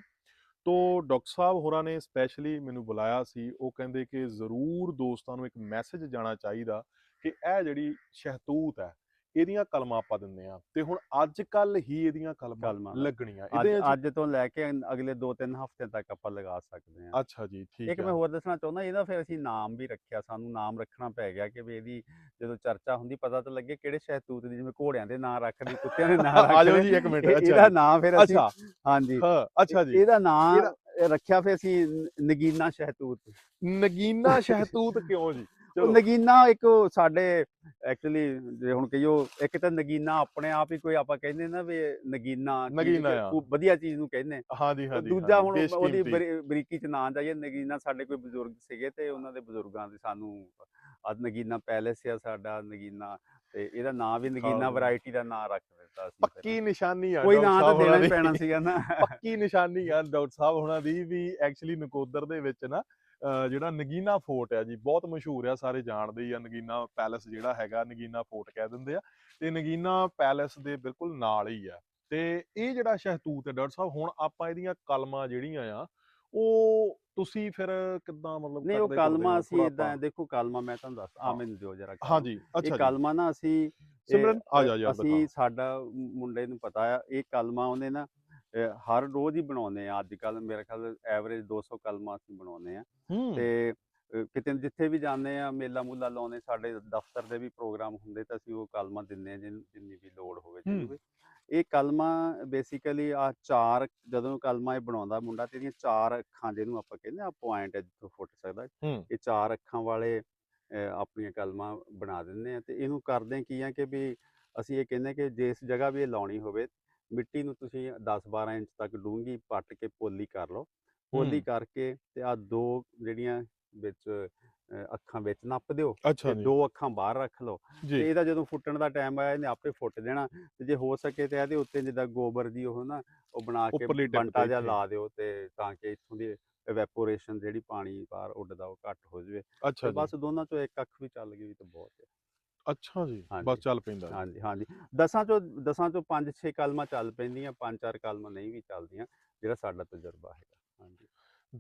ਤੋ ਡਾਕਟਰ ਸਾਹਿਬ ਹੋਰਾਂ ਨੇ ਸਪੈਸ਼ਲੀ ਮੈਨੂੰ ਬੁਲਾਇਆ ਸੀ, ਉਹ ਕਹਿੰਦੇ ਕਿ ਜ਼ਰੂਰ ਦੋਸਤਾਂ ਨੂੰ ਇੱਕ ਮੈਸੇਜ ਜਾਣਾ ਚਾਹੀਦਾ ਕਿ ਇਹ ਜਿਹੜੀ ਸ਼ਹਿਤੂਤ ਹੈ ਇਹਦੀਆਂ ਕਲਮਾਂ ਆਪਾਂ ਦਿੰਦੇ ਆ ਤੇ ਹੁਣ ਅੱਜ ਕੱਲ ਹੀ ਇਹਦੀਆਂ ਕਲਮਾਂ ਲੱਗਣੀਆਂ ਇਹਦੇ ਅੱਜ ਤੋਂ ਲੈ ਕੇ ਅਗਲੇ 2-3 ਹਫ਼ਤਿਆਂ ਤੱਕ ਆਪਾਂ ਲਗਾ ਸਕਦੇ ਹਾਂ। ਅੱਛਾ ਜੀ ਠੀਕ ਇੱਕ ਹੈ। ਮੈਂ ਹੋਰ ਦੱਸਣਾ ਚਾਹੁੰਦਾ ਇਹਦਾ ਫਿਰ ਅਸੀਂ ਨਾਮ ਵੀ ਰੱਖਿਆ ਸਾਨੂੰ ਨਾਮ ਰੱਖਣਾ ਪੈ ਗਿਆ ਕਿ ਵੀ ਇਹਦੀ ਜਦੋਂ ਚਰਚਾ ਹੁੰਦੀ ਪਤਾ ਤਾਂ ਲੱਗੇ ਕਿਹੜੇ ਸ਼ਹਿਤੂਤ ਦੀ ਜਿਵੇਂ ਘੋੜਿਆਂ ਦੇ ਨਾਂ ਰੱਖਦੇ ਕੁੱਤਿਆਂ ਦੇ ਨਾਂ [laughs] ਆ ਜਾਓ ਜੀ ਇੱਕ ਮਿੰਟ ਇਹ- ਅੱਛਾ ਇਹਦਾ। ਨਾਮ ਫਿਰ ਅਸੀਂ ਹਾਂਜੀ। ਹਾਂ ਅੱਛਾ ਜੀ। ਇਹਦਾ ਨਾਮ ਰੱਖਿਆ ਫਿਰ ਅਸੀਂ ਨਗੀਨਾ ਸ਼ਹਿਤੂਤ। ਨਗੀਨਾ ਸ਼ਹਿਤੂਤ ਕਿਉਂ ਜੀ? ਨਗੀਨਾ ਇੱਕ ਸਾਡੇ ਐਕਚੁਅਲੀ ਜੇ ਹੁਣ ਕਹੀਓ ਇੱਕ ਤਾਂ ਨਗੀਨਾ ਆਪਣੇ ਆਪ ਹੀ ਕੋਈ ਆਪਾਂ ਕਹਿੰਦੇ ਨਾ ਵੀ ਨਗੀਨਾ ਵਧੀਆ ਚੀਜ਼ ਨੂੰ ਕਹਿੰਦੇ ਹਾਂਜੀ ਹਾਂਜੀ ਦੂਜਾ ਹੁਣ ਉਹਦੀ ਬਰੀਕੀ ਚ ਨਾ ਜਾਈਏ ਨਗੀਨਾ ਸਾਡੇ ਕੋਈ ਬਜ਼ੁਰਗ ਸੀਗੇ ਤੇ ਉਹਨਾਂ ਦੇ ਬਜ਼ੁਰਗਾਂ ਦੇ ਸਾਨੂੰ ਅੱਜ ਨਗੀਨਾ ਪੈਲੇਸ ਆ ਸਾਡਾ ਨਗੀਨਾ ਤੇ ਇਹਦਾ ਨਾਂ ਵੀ ਨਗੀਨਾ। ਵੈਰਾਈਟੀ ਦਾ ਨਾਂ ਰੱਖ ਦਿੱਤਾ ਫਿਰ। ਪੱਕੀ ਨਿਸ਼ਾਨੀ ਆ ਕੋਈ ਨਾਂ ਤਾਂ ਦੇਣਾ। ਪੈਣਾ ਸੀਗਾ ਨਾ ਪੱਕੀ ਨਿਸ਼ਾਨੀ ਆ ਡਾਕਟਰ ਸਾਹਿਬ ਹੁਣਾਂ ਦੀ ਵੀ ਐਕਚੁਅਲੀ ਨਕੋਦਰ ਦੇ ਵਿੱਚ ਨਾ ਜਿਹੜਾ ਨਗੀਨਾ ਫੋਰਟ ਆ ਜੀ ਬਹੁਤ ਮਸ਼ਹੂਰ ਆ ਸਾਰੇ ਜਾਣਦੇ ਹੀ ਆ ਨਗੀਨਾ ਪੈਲੇਸ ਜਿਹੜਾ ਹੈਗਾ ਨਗੀਨਾ ਫੋਰਟ ਕਹਿ ਦਿੰਦੇ ਆ। ਤੇ ਨਗੀਨਾ ਪੈਲੇਸ ਦੇ ਬਿਲਕੁਲ ਨਾਲ ਹੀ ਆ। ਤੇ ਇਹ ਜਿਹੜਾ ਸ਼ਹਿਤੂਤ ਹੈ ਡਾਕਟਰ ਸਾਹਿਬ ਹੁਣ ਆਪਾਂ ਇਹਦੀਆਂ ਕਲਮਾਂ ਜਿਹੜੀਆਂ ਆ ਉਹ ਤੁਸੀਂ ਫਿਰ ਕਿੱਦਾਂ ਮਤਲਬ ਨਹੀਂ ਉਹ ਕਲਮਾ? ਅਸੀਂ ਇਦਾਂ ਦੇਖੋ ਕਲਮਾ ਮੈਂ ਤੁਹਾਨੂੰ ਦੱਸ ਆ। ਮੈਨੂੰ ਦਿਓ ਜਰਾ ਹਾਂਜੀ ਇਹ ਅੱਛਾ ਜੀ। ਕਲਮਾ ਨਾ ਅਸੀਂ ਇਹ, ਸਿਮਰਨ ਆ ਜਾ ਯਾਰ ਅਸੀਂ ਸਾਡਾ ਮੁੰਡੇ ਨੂੰ ਪਤਾ ਆ ਇਹ ਕਲਮਾ ਉਹਨੇ ਨਾ ਹਰ ਰੋਜ਼ ਹੀ ਬਣਾਉਂਦੇ ਆ ਅੱਜ ਕੱਲ ਮੇਰੇ ਖਿਆਲ ਐਵਰੇਜ 200 ਕਲਮਾ ਅਸੀਂ ਬਣਾਉਂਦੇ ਆ ਤੇ ਕਿਤੇ ਜਿੱਥੇ ਵੀ ਜਾਂਦੇ ਆ ਮੇਲਾ ਮੂਲਾ ਲਾਉਂਦੇ ਸਾਡੇ ਦਫ਼ਤਰ ਦੇ ਵੀ ਪ੍ਰੋਗਰਾਮ ਹੁੰਦੇ ਤਾਂ ਅਸੀਂ ਉਹ ਕਲਮਾ ਦਿੰਦੇ ਆ ਜਿੰਨ- ਵੀ ਲੋੜ ਹੋਵੇ ਇਹ ਕਲਮਾ ਬੇਸਿਕਲੀ ਆ ਚਾਰ ਜਦੋਂ ਕਲਮਾ ਇਹ ਬਣਾਉਂਦਾ ਮੁੰਡਾ ਤੇ ਇਹਦੀਆਂ ਚਾਰ ਅੱਖਾਂ ਜਿਹਨੂੰ ਆਪਾਂ ਕਹਿੰਦੇ ਆ ਪੁਆਇੰਟ ਜਿੱਥੋਂ ਫੁੱਟ ਸਕਦਾ। ਇਹ ਚਾਰ ਅੱਖਾਂ ਵਾਲੇ ਆਪਣੀਆਂ ਕਲਮਾਂ ਬਣਾ ਦਿੰਦੇ ਆ ਤੇ ਇਹਨੂੰ ਕਰਦੇ ਕੀ ਆ ਕਿ ਵੀ ਅਸੀਂ ਇਹ ਕਹਿੰਦੇ ਕਿ ਜਿਸ ਜਗ੍ਹਾ ਵੀ ਇਹ ਲਾਉਣੀ ਹੋਵੇ ਮਿੱਟੀ ਨੂੰ ਤੁਸੀਂ 10-12 ਇੰਚ ਤੱਕ ਡੂੰਘੀ ਪੱਟ ਕੇ ਪੋਲੀ ਕਰ ਲਓ। ਪੋਲੀ। ਕਰਕੇ ਤੇ ਆ ਦੋ ਜਿਹੜੀਆਂ ਵਿੱਚ ਅੱਖਾਂ ਵਿੱਚ ਨੱਪ ਦਿਓ ਤੇ ਦੋ ਅੱਖਾਂ ਬਾਹਰ ਰੱਖ ਲਓ। ਤੇ ਇਹਦਾ ਜਦੋਂ ਫੁੱਟਣ ਦਾ ਟਾਈਮ ਆਇਆ ਇਹਨੇ ਆਪੇ ਫੁੱਟ ਜਾਣਾ ਤੇ ਜੇ ਹੋ ਸਕੇ ਤੇ ਇਹਦੇ ਉੱਤੇ ਜਿੱਦਾਂ ਗੋਬਰ ਦੀ ਉਹ ਨਾ ਉਹ ਬਣਾ ਕੇ ਬੰਟਾ ਜਿਹਾ। ਲਾ ਦਿਓ ਤੇ ਤਾਂ ਕਿ ਇੱਥੋਂ ਦੀ ਇਵੈਪੋਰੇਸ਼ਨ ਜਿਹੜੀ ਪਾਣੀ ਬਾਹਰ ਉੱਡਦਾ ਉਹ ਘੱਟ ਹੋ ਜਾਵੇ। ਤੇ ਬਸ ਦੋਨਾਂ ਚੋਂ ਇੱਕ ਅੱਖ ਵੀ ਚੱਲ ਗਈ ਤਾਂ ਬਹੁਤ ਹੈ। ਅੱਛਾ ਜੀ ਬਸ ਹਾਂਜੀ। ਚੱਲ ਪੈਂਦਾ। ਹਾਂਜੀ ਹਾਂਜੀ ਦਸਾਂ ਚੋਂ ਦਸਾਂ ਚੋਂ ਪੰਜ ਛੇ ਕਲਮਾਂ ਚੱਲ ਪੈਂਦੀਆਂ ਪੰਜ ਚਾਰ ਕਲਮਾਂ ਨਹੀਂ ਵੀ ਚੱਲਦੀਆਂ ਜਿਹੜਾ ਸਾਡਾ ਤਜਰਬਾ ਹੈਗਾ ਹਾਂਜੀ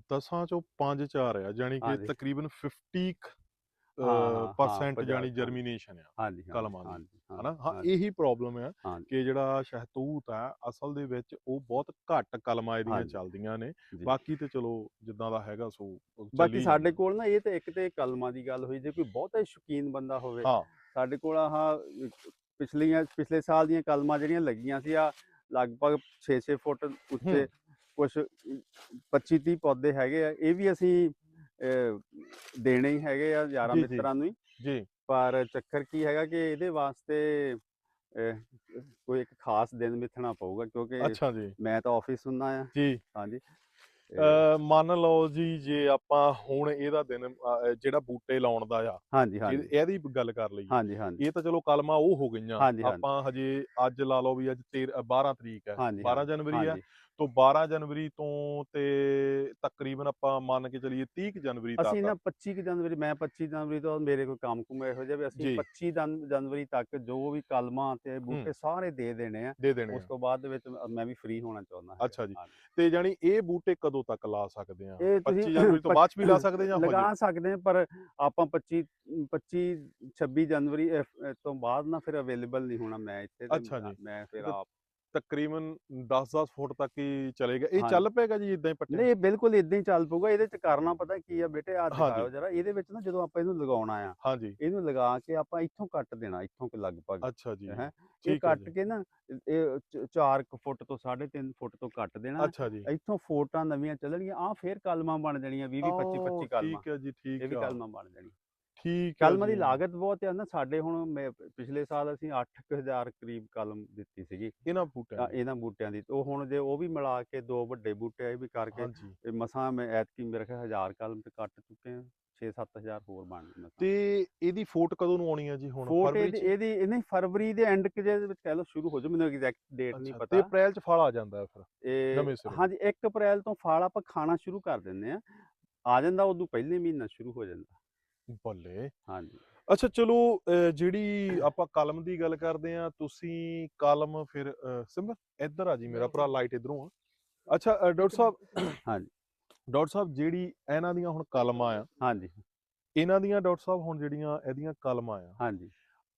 ਦਸਾਂ ਚੋਂ ਪੰਜ ਚਾਰ ਆ ਜਾਨੀ ਕਿ ਹਾਂਜੀ। ਤਕਰੀਬਨ 50 ਹਾਂ, ਹਾਂ, ਹਾਂ, ਪਰਸੈਂਟ ਪੰਜਾਹ, ਜਾਨੀ ਹਾਂ। ਜਰਮੀਨੇਸ਼ਨ ਆ ਹਾਂਜੀ ਹਾਂਜੀ, ਕਲਮਾਂ ਦੀ, ਹਾਂਜੀ ਹਨਾ ਹਾਂ ਹਾਂਜੀ, ਇਹੀ ਪ੍ਰੋਬਲਮ ਆ ਹਾਂਜੀ। ਕਿ ਜਿਹੜਾ ਸ਼ਹਿਤੂਤ ਆ ਅਸਲ ਦੇ ਵਿੱਚ ਉਹ ਬਹੁਤ ਘੱਟ ਕਲਮਾਂ ਇਹਦੀਆਂ ਹਾਂਜੀ। ਚੱਲਦੀਆਂ ਨੇ ਜੀ। ਬਾਕੀ ਤੇ ਚਲੋ ਜਿੱਦਾਂ ਦਾ ਹੈਗਾ ਸੋ ਉਹ ਚੱਲੀ ਬਾਕੀ ਸਾਡੇ ਜਾਂਦਾ। ਕੋਲ ਨਾ ਇਹ ਤੇ ਇੱਕ ਤੇ ਕਲਮਾਂ ਦੀ ਗੱਲ ਹੋਈ ਜੇ ਕੋਈ ਬਹੁਤਾ ਹੀ ਸ਼ੌਕੀਨ ਬੰਦਾ ਹੋਵੇ ਹਾਂ ਸਾਡੇ ਕੋਲ ਆਹ ਪਿਛਲੀਆਂ ਪਿਛਲੇ ਸਾਲ ਦੀਆਂ ਕਲਮਾਂ ਜਿਹੜੀਆਂ ਲੱਗੀਆਂ ਸੀ ਆ ਲਗਭਗ 6-6 ਫੁੱਟ ਉੱਚੇ ਕੁਝ 25-30 ਪੌਦੇ ਹੈਗੇ ਆ ਇਹ ਵੀ ਅਸੀਂ ਦੇਣੇ ਹੀ ਹੈਗੇ ਆ ਯਾਰਾਂ। ਮਿੱਤਰਾਂ ਨੂੰ ਹੀ। ਜੀ। ਪਰ ਚੱਕਰ ਕੀ ਹੈਗਾ ਕਿ ਇਹਦੇ ਵਾਸਤੇ ਕੋਈ ਇੱਕ ਖਾਸ ਦਿਨ ਮਿੱਥਣਾ ਪਊਗਾ ਕਿਉਂਕਿ ਮੈਂ ਤਾਂ ਆਫਿਸ ਹੁੰਦਾ ਆ। ਜੀ। ਹਾਂਜੀ। ਮੰਨ ਲਓ ਜੀ ਜੇ ਆਪਾਂ ਹੁਣ ਇਹਦਾ ਦਿਨ ਜਿਹੜਾ ਬੂਟੇ ਲਾਉਣ ਦਾ ਆ ਹਾਂਜੀ ਇਹ- ਹਾਂਜੀ। ਇਹਦੀ ਗੱਲ ਕਰ ਹਾਂਜੀ ਹਾਂਜੀ। ਇਹ ਤਾਂ ਚਲੋ ਕਲਮਾਂ ਉਹ ਹੋ ਗਈਆਂ। ਆਪਾਂ ਹਜੇ ਅੱਜ ਲਾ ਲਓ ਵੀ ਅੱਜ 13 12 ਤਰੀਕ ਹੈ ਹਾਂਜੀ 12 ਜਨਵਰੀ ਆ ਤੋਂ 12 ਜਨਵਰੀ ਤੋਂ ਤੇ ਤਕਰੀਬਨ ਆਪਾਂ ਮੰਨ ਕੇ ਚੱਲੀਏ 30 ਕੁ ਜਨਵਰੀ ਅਸੀਂ ਨਾ ਤੱਕ 25 ਕੁ ਜਨਵਰੀ ਮੈਂ 25 ਜਨਵਰੀ ਤੋਂ ਮੇਰੇ ਕੋਈ ਕੰਮ ਕੁਮ ਇਹੋ ਜਿਹਾ ਵੀ ਅਸੀਂ ਜੀ। 25 ਜਨ- ਜਨਵਰੀ ਤੱਕ ਜੋ ਵੀ ਕਲਮਾਂ ਤੇ ਬੂਟੇ ਸਾਰੇ ਦੇ ਦੇਣੇ ਆ ਉਸ ਤੋਂ ਬਾਅਦ ਦੇ ਵਿੱਚ ਮ- ਵੀ ਫ੍ਰੀ ਹੋਣਾ ਚਾਹੁੰਦਾ ਹੈਗਾ। ਅੱਛਾ ਜੀ। ਤੇ ਜਾਨੀ ਇਹ ਬੂਟੇ ਕਦੋਂ ਤੱਕ ਲਾ ਸਕਦੇ ਆ ਇਹ 25 ਤੁਸੀਂ ਜਨਵਰੀ ਤੋਂ ਬਾਅਦ ਵੀ ਲਾ ਸਕਦੇ ਜਾਂ ਹੋ ਲਗਾ? ਸਕਦੇ ਆ ਪਰ ਆਪਾਂ 25 25 26 ਜਨਵਰੀ ਤੋਂ ਬਾਅਦ ਨਾ ਫਿਰ ਅਵੇਲੇਬਲ ਨਹੀਂ ਹੋਣਾ ਮੈਂ ਇੱਥੇ ਮੈਂ- ਫਿਰ ਆਪ ਤਕਰੀਬਨ 10-10 ਫੁੱਟ ਤੱਕ ਹੀ ਚਲੇਗਾ। ਇਹ। ਚੱਲ ਪਏਗਾ ਜੀ ਇਦਾਂ ਹੀ ਪੱਟੇ ਨਹੀਂ ਇਹ ਬਿਲਕੁਲ ਇਦਾਂ ਹੀ ਚੱਲ ਪਊਗਾ। ਇਹਦੇ ਚ ਕਰਨਾ ਪਤਾ ਕੀ ਆ ਬੇਟੇ ਆ। ਦਿਖਾਓ ਜਰਾ। ਇਹਦੇ ਵਿੱਚ ਨਾ ਜਦੋਂ ਆਪਾਂ ਇਹਨੂੰ ਲਗਾਉਣਾ ਆ ਹਾਂਜੀ। ਇਹਨੂੰ ਲਗਾ ਕੇ ਆਪਾਂ ਇੱਥੋਂ ਕੱਟ ਦੇਣਾ ਇੱਥੋਂ ਕਿ ਲਗਭਗ। ਅੱਛਾ ਜੀ। ਹੈਂ, ਇਹ ਹੈ ਕੱਟ ਕੇ ਨਾ ਇਹ 4 ਫੁੱਟ ਤੋਂ 3.5 ਫੁੱਟ ਤੋਂ ਕੱਟ ਦੇਣਾ। ਅੱਛਾ ਜੀ। ਇੱਥੋਂ ਫੋਟਾਂ ਨਵੀਆਂ ਚੱਲਣਗੀਆਂ। ਆ ਫੇਰ ਕਲਮਾਂ ਬਣ ਜਾਣੀਆਂ 20 20 25 ਓ, 25 ਕਲਮਾਂ। ਠੀਕ ਹੈ ਜੀ ਠੀਕ ਇਹ ਵੀ ਕਲਮਾਂ ਬਣ ਜਾਣੀਆਂ। ਠੀਕ ਹੈ ਕਲਮਾਂ ਦੀ ਜੀ। ਲਾਗਤ ਬਹੁਤ ਹੈ ਨਾ ਸਾਡੇ ਹੁਣ ਮੈਂ- ਪਿਛਲੇ ਸਾਲ ਅਸੀਂ 8000 ਕਰੀਬ ਕਲਮ ਦਿੱਤੀ ਸੀਗੀ ਇਹਨਾਂ ਬੂਟਿਆਂ ਤਾਂ ਦੀ। ਇਹਨਾਂ ਬੂਟਿਆਂ ਦੀ ਉਹ ਹੁਣ ਜੇ ਉਹ ਵੀ ਮਿਲਾ ਕੇ ਦੋ ਵੱਡੇ ਬੂਟੇ ਇਹ ਵੀ ਕਰਕੇ ਹਾਂਜੀ ਇਹ ਮਸਾਂ ਮੈਂ ਐਤਕੀ ਮੇਰੇ ਖਿਆਲ 1000 ਕਲਮ ਤੇ ਕੱਟ ਚੁੱਕੇ ਆ 6-7000 ਹੋਰ ਬਣ ਗਏ ਮਸਾਂ ਤੇ ਇਹਦੀ ਫੋਟ ਕਦੋਂ ਨੂੰ ਆਉਣੀ ਹੈ ਜੀ ਹੁਣ ਫੋਟ ਫਰਵਰੀ ਇਹਦੀ ਚ? ਇਹਦੀ ਇਹ ਨਹੀਂ ਫਰਵਰੀ ਦੇ ਐਂਡ ਕਿ ਦੇ ਵਿੱਚ ਕਹਿ ਲਓ ਸ਼ੁਰੂ ਹੋ ਜਾਊ ਮੈਨੂੰ ਐਗਜ਼ੈਕਟ ਡੇਟ ਨਹੀਂ ਅੱਛਾ, ਤੇ ਪਤਾ ਅਪ੍ਰੈਲ ਚ ਫਲ ਆ ਜਾਂਦਾ ਹੈ ਫਿਰ ਇਹ ਸਿਰੇ। ਹਾਂਜੀ 1 ਅਪ੍ਰੈਲ ਤੋਂ ਫਲ ਆਪਾਂ ਖਾਣਾ ਸ਼ੁਰੂ ਕਰ ਦਿੰਦੇ ਆ ਆ ਜਾਂਦਾ ਉਦੋਂ ਪਹਿਲੇ ਮਹੀਨਾ ਸ਼ੁਰੂ ਹੋ ਜਾਂਦਾ ਬੱਲੇ ਹਾਂਜੀ। ਅੱਛਾ ਚਲੋ ਜਿਹੜੀ ਆਪਾਂ ਕਲਮ ਦੀ ਗੱਲ ਕਰਦੇ ਆ ਤੁਸੀਂ ਕਲਮ ਫਿਰ ਸਿਮਰ ਇੱਧਰ ਆ ਜੀ ਮੇਰਾ ਭਰਾ ਲਾਈਟ ਇਧਰੋਂ ਆ। ਅੱਛਾ ਡਾਕਟਰ ਸਾਹਿਬ ਹਾਂਜੀ। ਡਾਕਟਰ ਸਾਹਿਬ ਜਿਹੜੀ ਇਹਨਾਂ ਦੀਆਂ ਹੁਣ ਕਲਮਾਂ ਆ ਹਾਂਜੀ। ਇਹਨਾਂ ਦੀਆਂ ਡਾਕਟਰ ਸਾਹਿਬ ਹੁਣ ਜਿਹੜੀਆਂ ਇਹਦੀਆਂ ਕਲਮਾਂ ਆ ਹਾਂਜੀ।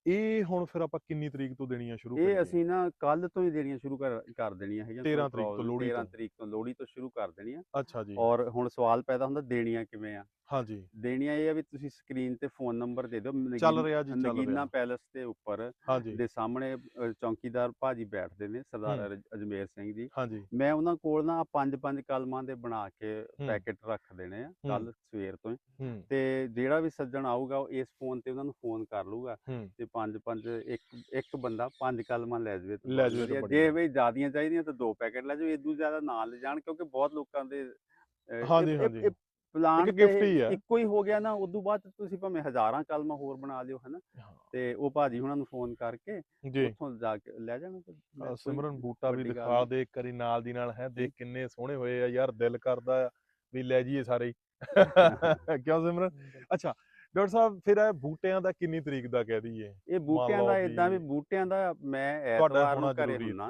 ਇਹ ਹੁਣ ਫਿਰ ਆਪਾਂ ਕਿੰਨੀ ਤਰੀਕ ਤੋਂ ਦੇਣੀਆਂ ਸ਼ੁਰੂ ਇਹ ਕਰੀਏ? ਅਸੀਂ ਨਾ ਕੱਲ ਤੋਂ ਹੀ ਦੇਣੀਆਂ ਸ਼ੁਰੂ ਕਰ ਕਰ ਦੇਣੀਆਂ ਹੈਗੀਆਂ 13 ਕੋਈ ਤਰੀਕ ਤੋਂ ਲੋਹੜੀ 13 ਤੋਂ। ਤਰੀਕ ਤੋਂ ਲੋਹੜੀ ਤੋਂ ਸ਼ੁਰੂ ਕਰ ਦੇਣੀਆਂ। ਅੱਛਾ ਜੀ। ਔਰ ਹੁਣ ਸਵਾਲ ਪੈਦਾ ਹੁੰਦਾ ਦੇਣੀਆਂ ਕਿਵੇਂ ਆ? ਹਾਂਜੀ। ਦੇਣੀਆਂ ਇਹ ਆ ਵੀ ਤੁਸੀਂ ਸਕਰੀਨ ਤੇ ਫੋਨ ਨੰਬਰ ਦੇ ਦਿਓ ਚੱਲ ਰਿਹਾ ਜੀ, ਚੱਲ ਨਗੀਨਾ ਰਿਹਾ। ਪੈਲਸ ਦੇ ਉੱਪਰ ਦੇ ਸਾਹਮਣੇ ਚੌਕੀਦਾਰ ਭਾਜੀ ਬੈਠਦੇ ਨੇ ਸਰਦਾਰ ਅਜਮੇਰ ਸਿੰਘ ਜੀ। ਮੈਂ ਉਹਨਾਂ ਕੋਲ ਨਾ ਪੰਜ ਪੰਜ ਕਲਮਾਂ ਦੇ ਬਣਾ ਕੇ। ਪੈਕੇਟ ਰੱਖ ਦੇਣੇ ਆ ਕੱਲ ਸਵੇਰ ਤੋਂ ਤੇ ਜਿਹੜਾ ਵੀ ਸੱਜਣ ਆਊਗਾ ਉਹ ਇਸ ਫੋਨ ਤੇ ਉਹਨਾਂ ਨੂੰ ਫੋਨ ਕਰ ਲੂਗਾ ਤੇ ਪੰਜ ਪੰਜ ਇੱਕ ਇੱਕ ਬੰਦਾ ਪੰਜ ਕਲਮਾਂ ਲੈ ਜਾਵੇ ਲੈ ਜਾਵੇ ਤਾਂ ਜੇ। ਵੀ ਜ਼ਿਆਦੀਆਂ ਚਾਹੀਦੀਆਂ ਤਾਂ ਦੋ ਪੈਕੇਟ ਲੈ ਜਾਓ ਇਦੋਂ ਜ਼ਿਆਦਾ ਨਾ ਲੈ ਜਾਣ ਕਿਉਂਕਿ ਬਹੁਤ ਲੋਕਾਂ ਦੇ ਹਾਂਜੀ, ਹਾਂਜੀ। ਪਲਾਨ ਇੱਕ ਹੀ ਆ। ਇੱਕੋ ਹੀ ਹੋ ਗਿਆ ਨਾ ਉਦੋਂ ਬਾਅਦ ਤੁਸੀਂ ਭਾਵੇਂ ਹਜ਼ਾਰਾਂ ਕਲਮਾਂ ਹੋਰ ਬਣਾ ਲਿਓ ਹਨਾ ਤੇ ਉਹ ਭਾਜੀ ਹੁਣਾਂ ਨੂੰ ਫੋਨ ਕਰਕੇ ਉੱਥੋਂ ਜਾ ਕੇ ਲੈ ਜਾਣਾ ਸਿਮਰਨ ਬੂਟਾ ਵੀ ਦਿਖਾ। ਦੇ ਇੱਕ ਵਾਰੀ ਨਾਲ ਦੀ ਨਾਲ ਹੈ ਦੇਖ ਕਿੰਨੇ ਸੋਹਣੇ ਹੋਏ ਆ ਯਾਰ ਦਿਲ ਕਰਦਾ ਵੀ ਲੈ ਜਾਈਏ ਸਾਰੇ [laughs] ਕਿਉਂ ਸਿਮਰਨ ਅੱਛਾ ਡਾਕਟਰ ਸਾਹਿਬ ਫਿਰ ਇਹ ਬੂਟਿਆਂ ਦਾ ਕਿੰਨੀ ਤਰੀਕ ਦਾ ਕਹਿ ਦਈਏ? ਇਹ ਬੂਟਿਆਂ ਦਾ ਇਦਾਂ ਵੀ ਬੂਟਿਆਂ ਦਾ ਮੈਂ ਐਤਵਾਰ ਨੂੰ ਘਰੇ ਹੁੰਨਾ।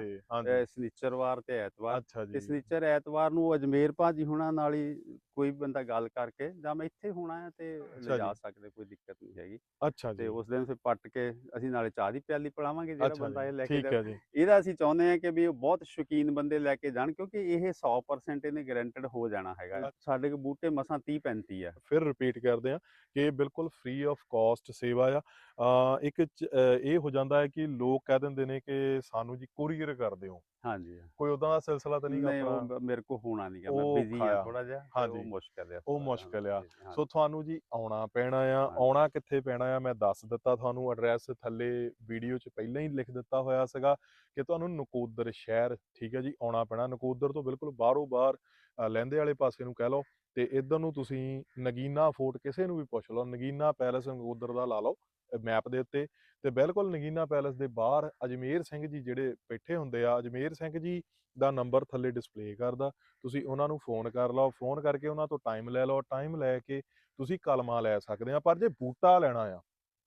ਸਨੀਚਰਵਾਰ ਤੇ ਐਤਵਾਰ। ਤੇ ਸਨੀਚਰ ਐਤਵਾਰ ਨੂੰ ਅਜਮੇਰ ਭਾਜੀ ਹੁਣਾਂ ਨਾਲ ਹੀ ਕੋਈ ਬੰਦਾ ਗੱਲ ਕਰਕੇ ਜਾਂ ਮੈਂ ਇੱਥੇ ਹੋਣਾ ਹੈ ਤੇ ਜੀ। ਲਿਜਾ ਸਕਦੇ ਕੋਈ ਦਿੱਕਤ ਨਹੀਂ ਹੈਗੀ। ਅੱਛਾ ਜੀ। ਤੇ ਉਸ ਦਿਨ ਫਿਰ ਪੱਟ ਕੇ ਅਸੀਂ ਨਾਲੇ ਚਾਹ ਦੀ ਪਿਆਲੀ ਪਿਲਾਵਾਂਗੇ ਜਿਹੜਾ ਬੰਦਾ ਇਹ ਲੈ ਕੇ ਇਹਦਾ ਅਸੀਂ ਚਾਹੁੰਦੇ ਹਾਂ ਕਿ ਵੀ ਉਹ ਬਹੁਤ ਸ਼ੌਕੀਨ ਬੰਦੇ ਲੈ ਕੇ ਜਾਣ ਕਿਉਂਕਿ ਇਹ 100% ਇਹਨੇ ਗਾਰੰਟਡ ਹੋ ਜਾਣਾ ਹੈਗਾ। ਸਾਡੇ ਕੋਲ ਬੂਟੇ ਮਸਾਂ 30 35 ਆ। ਫਿਰ ਰਿਪੀਟ ਕਰਦੇ ਆ ਕਿ ਇਹ ਬਿਲਕੁਲ ਫ੍ਰੀ ਆਫ ਕਾਸਟ ਸੇਵਾ ਆ ਇੱਕ ਇਹ ਹੋ ਜਾਂਦਾ ਹੈ ਕਿ ਲੋਕ ਕਹਿ ਦਿੰਦੇ ਨੇ ਕਿ ਸਾਨੂੰ ਜੀ ਕੋਰੀਅਰ ਕਰ ਦਿਓ ਹਾਂਜੀ ਕੋਈ ਉਦਾਂ ਦਾ ਸਿਲਸਿਲਾ ਤਾਂ ਨਹੀਂ ਆਪਣਾ ਮੇਰੇ ਕੋ ਹੋਣਾ ਨਹੀਂਗਾ ਮੈਂ ਬਿਜ਼ੀ। ਆ ਥੋੜਾ ਜਿਹਾ। ਉਹ ਮੁਸ਼ਕਲ ਆ ਉਹ ਮੁਸ਼ਕਲ ਆ। ਸੋ ਤੁਹਾਨੂੰ ਜੀ ਆਉਣਾ ਪੈਣਾ ਆ। ਆਉਣਾ ਕਿੱਥੇ ਪੈਣਾ ਆ ਮੈਂ ਦੱਸ ਦਿੱਤਾ ਤੁਹਾਨੂੰ ਐਡਰੈਸ ਥੱਲੇ ਵੀਡੀਓ 'ਚ ਪਹਿਲਾਂ ਹੀ ਲਿਖ ਦਿੱਤਾ ਹੋਇਆ ਸੀਗਾ ਕਿ ਤੁਹਾਨੂੰ ਨਕੋਦਰ ਸ਼ਹਿਰ ਠੀਕ ਹੈ ਜੀ ਆਉਣਾ ਪੈਣਾ ਨਕੋਦਰ ਤੋਂ ਬਿਲਕੁਲ ਬਾਹਰੋਂ ਬਾਹਰ ਲਹਿੰਦੇ ਵਾਲੇ ਪਾਸੇ ਨੂੰ ਕਹਿ ਲਓ ਤੇ ਇਧਰ ਨੂੰ ਤੁਸੀਂ ਨਗੀਨਾ ਫੋਰਟ ਕਿਸੇ ਨੂੰ ਵੀ ਪੁੱਛ ਲਓ, ਨਗੀਨਾ ਪੈਲਸ ਨਕੋਦਰ ਦਾ ਲਾ ਲਓ ਮੈਪ ਦੇ ਉੱਤੇ ਤੇ ਬਿਲਕੁਲ ਨਗੀਨਾ ਪੈਲਸ ਦੇ ਬਾਹਰ ਅਜਮੇਰ ਸਿੰਘ ਜੀ ਜਿਹੜੇ ਬੈਠੇ ਹੁੰਦੇ ਆ, ਅਜਮੇਰ ਸਿੰਘ ਜੀ ਦਾ ਨੰਬਰ ਥੱਲੇ ਡਿਸਪਲੇ ਕਰਦਾ, ਤੁਸੀਂ ਉਹਨਾਂ ਨੂੰ ਫੋਨ ਕਰ ਲਓ, ਫੋਨ ਕਰਕੇ ਉਹਨਾਂ ਤੋਂ ਟਾਈਮ ਲੈ ਲਓ, ਟਾਈਮ ਲੈ ਕੇ ਤੁਸੀਂ ਕਲਮਾਂ ਲੈ ਸਕਦੇ ਆ, ਪਰ ਜੇ ਬੂਟਾ ਲੈਣਾ ਆ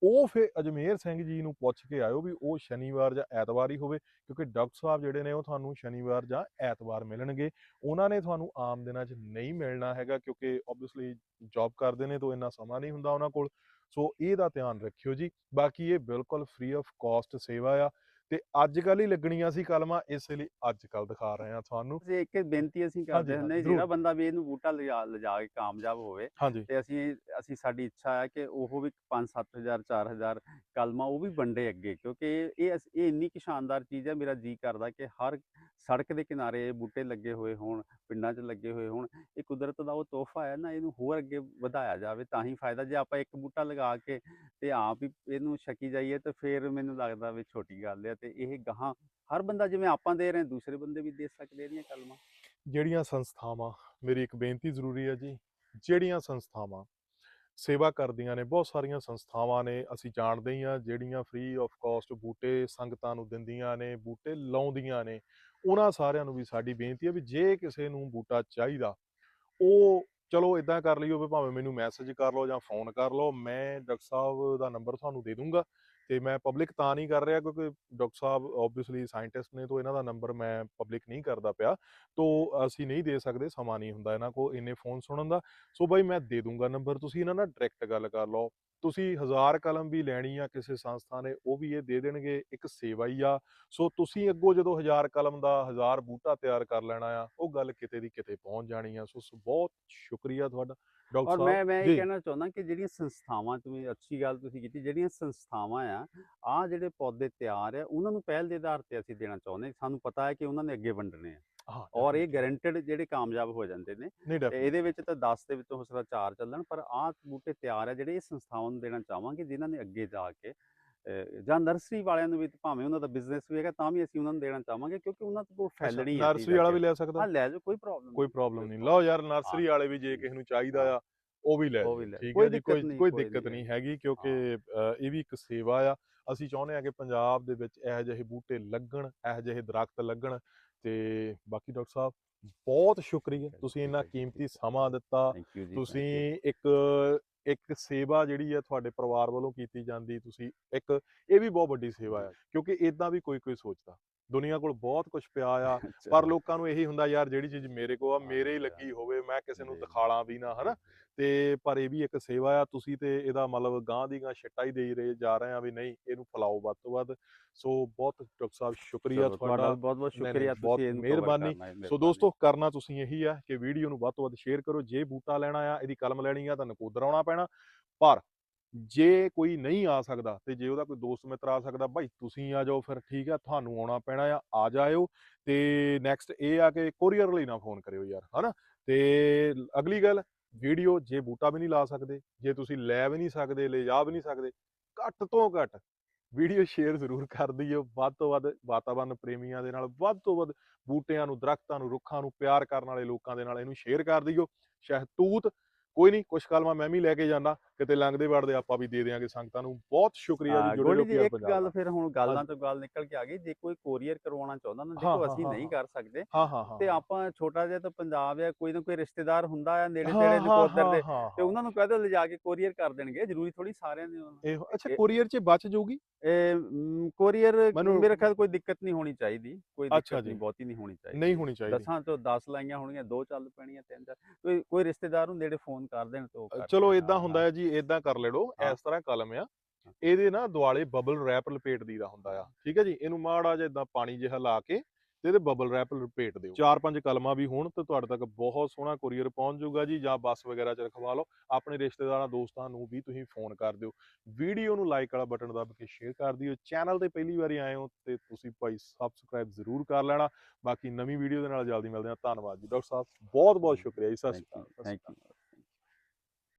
ਉਹ ਫਿਰ ਅਜਮੇਰ ਸਿੰਘ ਜੀ ਨੂੰ ਪੁੱਛ ਕੇ ਆਇਓ ਵੀ ਉਹ ਸ਼ਨੀਵਾਰ ਜਾਂ ਐਤਵਾਰ ਹੀ ਹੋਵੇ, ਕਿਉਂਕਿ ਡਾਕਟਰ ਸਾਹਿਬ ਜਿਹੜੇ ਨੇ ਉਹ ਤੁਹਾਨੂੰ ਸ਼ਨੀਵਾਰ ਜਾਂ ਐਤਵਾਰ ਮਿਲਣਗੇ। ਉਹਨਾਂ ਨੇ ਤੁਹਾਨੂੰ ਆਮ ਦਿਨਾਂ 'ਚ ਨਹੀਂ ਮਿਲਣਾ ਹੈਗਾ, ਕਿਉਂਕਿ ਆਬਵੀਅਸਲੀ ਜੌਬ ਕਰਦੇ ਨੇ ਤਾਂ ਇੰਨਾ ਸਮਾਂ ਨਹੀਂ ਹੁੰਦਾ ਉਹਨਾਂ ਕੋਲ। ਸੋ ਇਹਦਾ ਧਿਆਨ ਰੱਖਿਓ ਜੀ। ਬਾਕੀ ਇਹ ਬਿਲਕੁਲ ਫ੍ਰੀ ਆਫ ਕਾਸਟ ਸੇਵਾ ਆ। ਤੇ ਅੱਜ ਕੱਲ ਹੀ ਲੱਗਣੀਆਂ ਸੀ ਕਲਮਾਂ ਇਸੇ ਲਈ ਅੱਜ ਕੱਲ ਦਿਖਾ ਰਹੇ ਆ ਤੁਹਾਨੂੰ ਤੇ ਇੱਕ ਬੇਨਤੀ ਅਸੀਂ ਕਰਦੇ ਹੁੰਦੇ। ਜਿਹੜਾ ਬੰਦਾ ਵੀ ਇਹਨੂੰ ਬੂਟਾ ਲਿਜਾ ਲਿਜਾ ਕੇ ਕਾਮਯਾਬ ਹੋਵੇ ਤੇ ਅਸੀਂ ਅਸੀਂ ਸਾਡੀ ਇੱਛਾ ਹੈ ਕਿ ਉਹ ਵੀ 5-7000 4000 ਕਲਮਾਂ ਉਹ ਵੀ ਵੰਡੇ ਅੱਗੇ ਕਿਉਂਕਿ ਇਹ ਇਹ ਅਸ- ਇੰਨੀ ਕਿ ਸ਼ਾਨਦਾਰ ਚੀਜ਼ ਹੈ ਮੇਰਾ ਜੀ ਕਰਦਾ ਕਿ ਹਰ ਸੜਕ ਦੇ ਕਿਨਾਰੇ ਬੂਟੇ ਲੱਗੇ ਹੋਏ ਹੋਣ ਪਿੰਡਾਂ 'ਚ ਲੱਗੇ ਹੋਏ ਹੋਣ ਇਹ ਕੁਦਰਤ ਦਾ ਉਹ ਤੋਹਫਾ ਹੈ ਨਾ ਇਹਨੂੰ ਹੋਰ ਅੱਗੇ ਵਧਾਇਆ ਜਾਵੇ ਤਾਂ ਹੀ ਫਾਇਦਾ ਜੇ ਆਪਾਂ ਇੱਕ ਬੂਟਾ ਲਗਾ ਕੇ ਤੇ ਆਪ ਹੀ ਇਹਨੂੰ ਛਕੀ ਜਾਈਏ ਤਾਂ ਫਿਰ ਮੈਨੂੰ ਲੱਗਦਾ ਵੀ ਛੋਟੀ ਗੱਲ ਹੈ ਤੇ ਇਹ ਗਾਹਾਂ ਹਰ ਬੰਦਾ ਜਿਵੇਂ ਆਪਾਂ ਦੇ ਰਹੇ ਦੂਸਰੇ ਬੰਦੇ ਵੀ ਦੇ ਸਕਦੇ ਇਹਦੀਆਂ ਕਲਮਾਂ। ਜਿਹੜੀਆਂ ਸੰਸਥਾਵਾਂ, ਮੇਰੀ ਇੱਕ ਬੇਨਤੀ ਜ਼ਰੂਰੀ ਹੈ ਜੀ, ਜਿਹੜੀਆਂ ਸੰਸਥਾਵਾਂ ਸੇਵਾ ਕਰਦੀਆਂ ਨੇ, ਬਹੁਤ ਸਾਰੀਆਂ ਸੰਸਥਾਵਾਂ ਨੇ, ਅਸੀਂ ਜਾਣਦੇ ਹੀ ਆ ਜਿਹੜੀਆਂ ਫ੍ਰੀ ਆਫ ਕਾਸਟ ਬੂਟੇ ਸੰਗਤਾਂ ਨੂੰ ਦਿੰਦੀਆਂ ਨੇ, ਬੂਟੇ ਲਾਉਂਦੀਆਂ ਨੇ, ਉਹਨਾਂ ਸਾਰਿਆਂ ਨੂੰ ਵੀ ਸਾਡੀ ਬੇਨਤੀ ਹੈ ਵੀ ਜੇ ਕਿਸੇ ਨੂੰ ਬੂਟਾ ਚਾਹੀਦਾ, ਉਹ ਚਲੋ ਇਦਾਂ ਕਰ ਲਈਓ ਵੀ ਭਾਵੇਂ ਮੈਨੂੰ ਮੈਸੇਜ ਕਰ ਲਓ ਜਾਂ ਫੋਨ ਕਰ ਲਓ, ਮੈਂ ਡਾਕਟਰ ਸਾਹਿਬ ਦਾ ਨੰਬਰ ਤੁਹਾਨੂੰ ਦੇ ਦੂੰਗਾ ਤੇ ਮੈਂ ਪਬਲਿਕ ਤਾਂ ਨਹੀਂ ਕਰ ਰਿਹਾ ਕਿਉਂਕਿ ਡਾਕਟਰ ਸਾਹਿਬ ਆਬਵੀਅਸਲੀ ਸਾਇੰਟਿਸਟ ਨੇ ਤਾਂ ਇਹਨਾਂ ਦਾ ਨੰਬਰ ਮੈਂ ਪਬਲਿਕ ਨਹੀਂ ਕਰਦਾ ਪਿਆ, ਤੋ ਅਸੀਂ ਨਹੀਂ ਦੇ ਸਕਦੇ, ਸਮਾਂ ਨਹੀਂ ਹੁੰਦਾ ਇਹਨਾਂ ਕੋ ਇੰਨੇ ਫੋਨ ਸੁਣਨ ਦਾ। ਸੋ ਬਾਈ ਮੈਂ ਦੇ ਦੂੰਗਾ ਨੰਬਰ ਤੁਸੀਂ ਇਹਨਾਂ ਨਾਲ ਡਾਇਰੈਕਟ ਗੱਲ ਕਰ ਲਓ। ਤੁਸੀਂ ਹਜ਼ਾਰ ਕਲਮ ਵੀ ਲੈਣੀ ਆ ਕਿਸੇ ਸੰਸਥਾ ਨੇ ਉਹ ਵੀ ਇਹ ਦੇ ਦੇਣਗੇ ਇੱਕ ਸੇਵਾ ਹੀ ਆ ਸੋ ਤੁਸੀਂ ਅੱਗੋਂ ਜਦੋਂ ਹਜ਼ਾਰ ਕਲਮ ਦਾ ਹਜ਼ਾਰ ਬੂਟਾ ਤਿਆਰ ਕਰ ਲੈਣਾ ਆ ਉਹ ਗੱਲ ਕਿਤੇ ਦੀ ਕਿਤੇ ਪਹੁੰਚ ਜਾਣੀ ਆ ਸੋ ਬਹੁਤ ਸ਼ੁਕਰੀਆ ਤੁਹਾਡਾ ਡਾਕਟਰ ਔਰ ਸਾਹਿਬ ਮੈਂ ਮੈਂ। ਇਹ ਕਹਿਣਾ ਚਾਹੁੰਦਾ ਕਿ ਜਿਹੜੀਆਂ ਸੰਸਥਾਵਾਂ ਤੁਸੀਂ ਅੱਛੀ ਗੱਲ ਤੁਸੀਂ ਕੀਤੀ ਜਿਹੜੀਆਂ ਸੰਸਥਾਵਾਂ ਆ ਆ ਜਿਹੜੇ ਪੌਦੇ ਤਿਆਰ ਆ ਉਹਨਾਂ ਨੂੰ ਪਹਿਲ ਦੇ ਆਧਾਰ ਤੇ ਅਸੀਂ ਦੇਣਾ ਚਾਹੁੰਦੇ। ਸਾਨੂੰ ਪਤਾ ਹੈ ਕਿ ਉਹਨਾਂ ਨੇ ਅੱਗੇ ਵੰਡਣੇ ਆ ਔਰ ਇਹ ਗਾਰੰਟਡ ਜਿਹੜੇ ਕਾਮਯਾਬ ਹੋ ਜਾਂਦੇ ਨੇ ਇਹਦੇ ਵਿੱਚ ਤਾਂ 10 ਦੇ ਵਿੱਚੋਂ ਹੋ ਸਕਦਾ 4 ਚੱਲਣ ਪਰ ਆਹ ਬੂਟੇ ਤਿਆਰ ਆ ਜਿਹੜੇ ਇਹ ਸੰਸਥਾਵਾਂ ਨੂੰ ਦੇਣਾ ਚਾਹਾਂਗੇ ਜਿਨ੍ਹਾਂ ਨੇ ਅੱਗੇ ਜਾ ਕੇ ਜਾਂ ਨਰਸਰੀ ਵਾਲਿਆਂ ਨੂੰ ਵੀ ਭਾਵੇਂ ਉਹਨਾਂ ਦਾ ਬਿਜ਼ਨਸ ਵੀ ਹੈਗਾ ਤਾਂ ਵੀ ਅਸੀਂ ਉਹਨਾਂ ਨੂੰ ਦੇਣਾ ਚਾਹਾਂਗੇ ਕਿਉਂਕਿ ਉਹਨਾਂ ਕੋਲ ਫੈਲਣੀ ਹੈ ਨਰਸਰੀ ਵਾਲਾ ਵੀ ਲੈ ਸਕਦਾ? ਹਾਂ ਲੈ ਜਾਓ ਕੋਈ ਪ੍ਰੋਬਲਮ ਕੋਈ ਪ੍ਰੋਬਲਮ ਨਹੀਂ। ਲਓ ਯਾਰ ਨਰਸਰੀ ਵਾਲੇ ਵੀ ਜੇ ਕਿਸੇ ਨੂੰ ਚਾਹੀਦਾ ਆ ਉਹ ਵੀ ਲੈ ਠੀਕ ਹੈ ਜੀ ਕੋਈ ਕੋਈ ਦਿੱਕਤ ਨਹੀਂ ਹੈਗੀ ਕਿਉਂਕਿ ਇਹ ਵੀ ਇੱਕ ਸੇਵਾ ਆ। ਅਸੀਂ ਚਾਹੁੰਦੇ ਆ ਕਿ ਪੰਜਾਬ ਦੇ ਵਿੱਚ ਇਹੋ ਜਿਹੇ ਬੂਟੇ ਲੱਗਣ ਇਹੋ ਜਿਹੇ ਦਰਖਤ ਲੱਗਣ ਤੇ ਬਾਕੀ ਡਾਕਟਰ ਸਾਹਿਬ ਬਹੁਤ ਸ਼ੁਕਰੀਆ ਤੁਸੀਂ ਇੰਨਾ ਕੀਮਤੀ ਸਮਾਂ ਦਿੱਤਾ। ਤੁਸੀਂ ਇੱਕ ਇੱਕ ਸੇਵਾ ਜਿਹੜੀ ਹੈ ਤੁਹਾਡੇ ਪਰਿਵਾਰ ਵੱਲੋਂ ਕੀਤੀ ਜਾਂਦੀ ਤੁਸੀਂ ਇੱਕ ਇਹ ਵੀ ਬਹੁਤ ਵੱਡੀ ਸੇਵਾ ਹੈ ਕਿਉਂਕਿ ਇਦਾਂ ਵੀ ਕੋਈ ਕੋਈ ਸੋਚਦਾ। ਦੁਨੀਆ ਕੋਲ ਬਹੁਤ ਕੁਝ ਪਿਆ ਆ [laughs] ਪਰ ਲੋਕਾਂ ਨੂੰ ਇਹੀ ਹੁੰਦਾ ਯਾਰ ਜਿਹੜੀ ਚੀਜ਼ ਮੇਰੇ ਕੋਲ ਆ ਮੇਰੇ ਹੀ ਲੱਗੀ ਹੋਵੇ ਮੈਂ ਕਿਸੇ ਨੂੰ। ਦਿਖਾਲਾਂ ਵੀ ਨਾ ਹਨਾ ਤੇ ਪਰ ਇਹ ਵੀ ਇੱਕ ਸੇਵਾ ਆ ਤੁਸੀਂ ਤੇ ਇਹਦਾ ਮਤਲਬ ਗਾਂ ਦੀ ਗਾਂ ਛਿੱਟਾ ਹੀ ਦੇਈ ਰਹੇ ਜਾ ਰਹੇ ਆ ਵੀ ਨਹੀਂ ਇਹਨੂੰ ਫੈਲਾਓ ਵੱਧ ਤੋਂ ਵੱਧ ਸੋ ਬਹੁਤ ਡਾਕਟਰ ਸਾਹਿਬ ਸ਼ੁਕਰੀਆ ਤੁਹਾਡਾ ਬਹੁਤ ਬਹੁਤ ਸ਼ੁਕਰੀਆ ਤੁਸੀਂ ਮਿਹਰਬਾਨੀ। ਸੋ। ਦੋਸਤੋ ਕਰਨਾ ਤੁਸੀਂ ਇਹੀ ਆ ਕਿ ਵੀਡੀਓ ਨੂੰ ਵੱਧ ਤੋਂ ਵੱਧ ਸ਼ੇਅਰ ਕਰੋ ਜੇ ਬੂਟਾ ਲੈਣਾ ਆ ਇਹਦੀ ਕਲਮ ਲੈਣੀ ਆ ਤਾਂ ਨਕੋਦਰ ਆਉਣਾ ਪੈਣਾ ਪਰ ਜੇ ਕੋਈ ਨਹੀਂ ਆ ਸਕਦਾ ਤੇ ਜੇ ਉਹਦਾ ਕੋਈ ਦੋਸਤ ਮਿੱਤਰ ਆ ਸਕਦਾ, ਭਾਈ ਤੁਸੀਂ ਆ ਜਾਓ ਫਿਰ, ਠੀਕ ਆ ਤੁਹਾਨੂੰ ਆਉਣਾ ਪੈਣਾ ਆ ਆ ਜਾਇਓ। ਤੇ ਨੈਕਸਟ ਇਹ ਆ ਕਿ ਕੋਰੀਅਰ ਲਈ ਨਾ ਫੋਨ ਕਰਿਓ ਯਾਰ, ਹਨਾ? ਤੇ ਅਗਲੀ ਗੱਲ, ਵੀਡੀਓ ਜੇ ਬੂਟਾ ਵੀ ਨਹੀਂ ਲਾ ਸਕਦੇ, ਜੇ ਤੁਸੀਂ ਲੈ ਵੀ ਨਹੀਂ ਸਕਦੇ, ਲੈ ਜਾ ਵੀ ਨਹੀਂ ਸਕਦੇ, ਘੱਟ ਤੋਂ ਘੱਟ ਵੀਡੀਓ ਸ਼ੇਅਰ ਜ਼ਰੂਰ ਕਰ ਦਿਓ। ਵੱਧ ਤੋਂ ਵੱਧ ਵਾਤਾਵਰਨ ਪ੍ਰੇਮੀਆਂ ਦੇ ਨਾਲ, ਵੱਧ ਤੋਂ ਵੱਧ ਬੂਟਿਆਂ ਨੂੰ, ਦਰਖਤਾਂ ਨੂੰ, ਰੁੱਖਾਂ ਨੂੰ ਪਿਆਰ ਕਰਨ ਵਾਲੇ ਲੋਕਾਂ ਦੇ ਨਾਲ ਇਹਨੂੰ ਸ਼ੇਅਰ ਕਰ ਦਿਓ। ਸ਼ਹਿਤੂਤ, ਕੋਈ ਨਹੀਂ, ਕੁਛ ਕਲਮਾਂ ਮੈਂ ਵੀ ਲੈ ਕੇ ਜਾਣਾ ਕਿਤੇ ਲੰਘਦੇ ਵੜਦੇ ਆਪਾਂ ਵੀ ਦੇ ਦਿਆਂਗੇ ਸੰਗਤਾਂ ਨੂੰ। ਬਹੁਤ ਸ਼ੁਕਰੀਆ ਜੀ ਜੁੜੇ ਰਹੋ ਇੱਕ ਗੱਲ। ਫਿਰ ਹੁਣ ਗੱਲਾਂ। ਤੋਂ ਗੱਲ ਨਿਕਲ ਕੇ ਆ ਗਈ। ਜੇ ਕੋਈ ਕੋਰੀਅਰ ਕਰਵਾਉਣਾ ਚਾਹੁੰਦਾ ਨਾ ਦੇਖੋ ਅਸੀਂ ਨਹੀਂ। ਕਰ ਸਕਦੇ। ਤੇ ਆਪਾਂ ਛੋਟਾ ਜਿਹਾ ਤਾਂ ਪੰਜਾਬ ਆ ਕੋਈ ਨਾ ਕੋਈ ਰਿਸ਼ਤੇਦਾਰ ਹੁੰਦਾ ਆ ਨੇੜੇ ਤੇੜੇ ਨਕੋਦਰ ਦੇ ਤੇ ਉਹਨਾਂ ਨੂੰ ਕਹਿ ਦਿਓ ਲਿਜਾ ਕੇ ਕੋਰੀਅਰ ਕਰ ਦੇਣਗੇ। ਜ਼ਰੂਰੀ ਥੋੜੀ ਸਾਰਿਆਂ ਦੇ ਉਹਨਾਂ ਇਹ ਅੱਛਾ ਕੋਰੀਅਰ 'ਚ ਬਚ ਜਾਊਗੀ? ਇਹ ਕੋਰੀਅਰ ਮੇਰੇ ਖਿਆਲ ਕੋਈ ਦਿੱਕਤ ਨਹੀਂ ਹੋਣੀ ਚਾਹੀਦੀ। ਕੋਈ ਦਿੱਕਤ। ਨਹੀਂ ਬਹੁਤੀ ਨਹੀਂ ਹੋਣੀ ਚਾਹੀਦੀ। ਨਹੀਂ ਹੋਣੀ ਚਾਹੀਦੀ। ਦਸਾਂ ਤੋਂ 10 ਲਾਈਆਂ ਹੋਣਗੀਆਂ ਦੋ ਚੱਲ ਪੈਣੀਆਂ ਤਿੰਨ ਚਾਰ ਕੋਈ ਕੋਈ ਰਿਸ਼ਤੇਦਾਰ ਨੂੰ ਨੇੜੇ ਫੋਨ ਕਰ ਦੇਣ ਤੇ ਚਲੋ ਇਦਾਂ ਹੁੰਦਾ ਹੈ ਜੀ ਇਦਾਂ ਕਰ ਲੈੜੋ। ਇਸ ਤਰ੍ਹਾਂ ਕਲਮ ਆ। ਇਹਦੇ ਨਾ ਦੁਆਲੇ ਬਬਲ ਰੈਪ ਲਪੇਟ ਦੀਦਾ ਹੁੰਦਾ ਆ ਠੀਕ ਹੈ ਜੀ? ਇਹਨੂੰ ਮਾੜਾ ਜਿਹਾ ਇਦਾਂ ਪਾਣੀ ਜਿਹਾ ਲਾ ਕੇ ਤੇ ਇਹਦੇ ਬਬਲ ਰੈਪ ਲਪੇਟ ਦਿਓ। ਚਾਰ ਪੰਜ ਕਲਮਾਂ ਵੀ ਹੋਣ ਤੇ ਤੁਹਾਡੇ ਤੱਕ ਬਹੁਤ ਸੋਹਣਾ ਕੋਰੀਅਰ ਪਹੁੰਚ ਜਾਊਗਾ ਜੀ ਜਾਂ ਬੱਸ ਵਗੈਰਾ 'ਚ ਰਖਵਾ ਲਓ। ਆਪਣੇ ਰਿਸ਼ਤੇਦਾਰਾਂ ਦੋਸਤਾਂ ਨੂੰ ਵੀ ਤੁਸੀਂ ਫੋਨ ਕਰ ਦਿਓ। ਵੀਡੀਓ ਨੂੰ ਲਾਈਕ ਵਾਲਾ ਬਟਨ ਦਬਾ ਕੇ ਸ਼ੇਅਰ ਕਰ ਦਿਓ। ਚੈਨਲ ਤੇ ਪਹਿਲੀ ਵਾਰੀ ਆਏ ਹੋ ਤੇ ਤੁਸੀਂ ਭਾਈ ਸਬਸਕ੍ਰਾਈਬ ਜ਼ਰੂਰ ਕਰ ਲੈਣਾ। ਬਾਕੀ ਨਵੀਂ ਵੀਡੀਓ ਦੇ ਨਾਲ ਜਲਦੀ ਮਿਲਦੇ ਹਾਂ। ਧੰਨਵਾਦ ਜੀ। ਡਾਕਟਰ ਸਾਹਿਬ ਬਹੁਤ ਬਹੁਤ ਸ਼ੁਕਰੀਆ ਜੀ। ਸਤਿ ਸ਼੍ਰੀ ਅਕਾਲ thank you.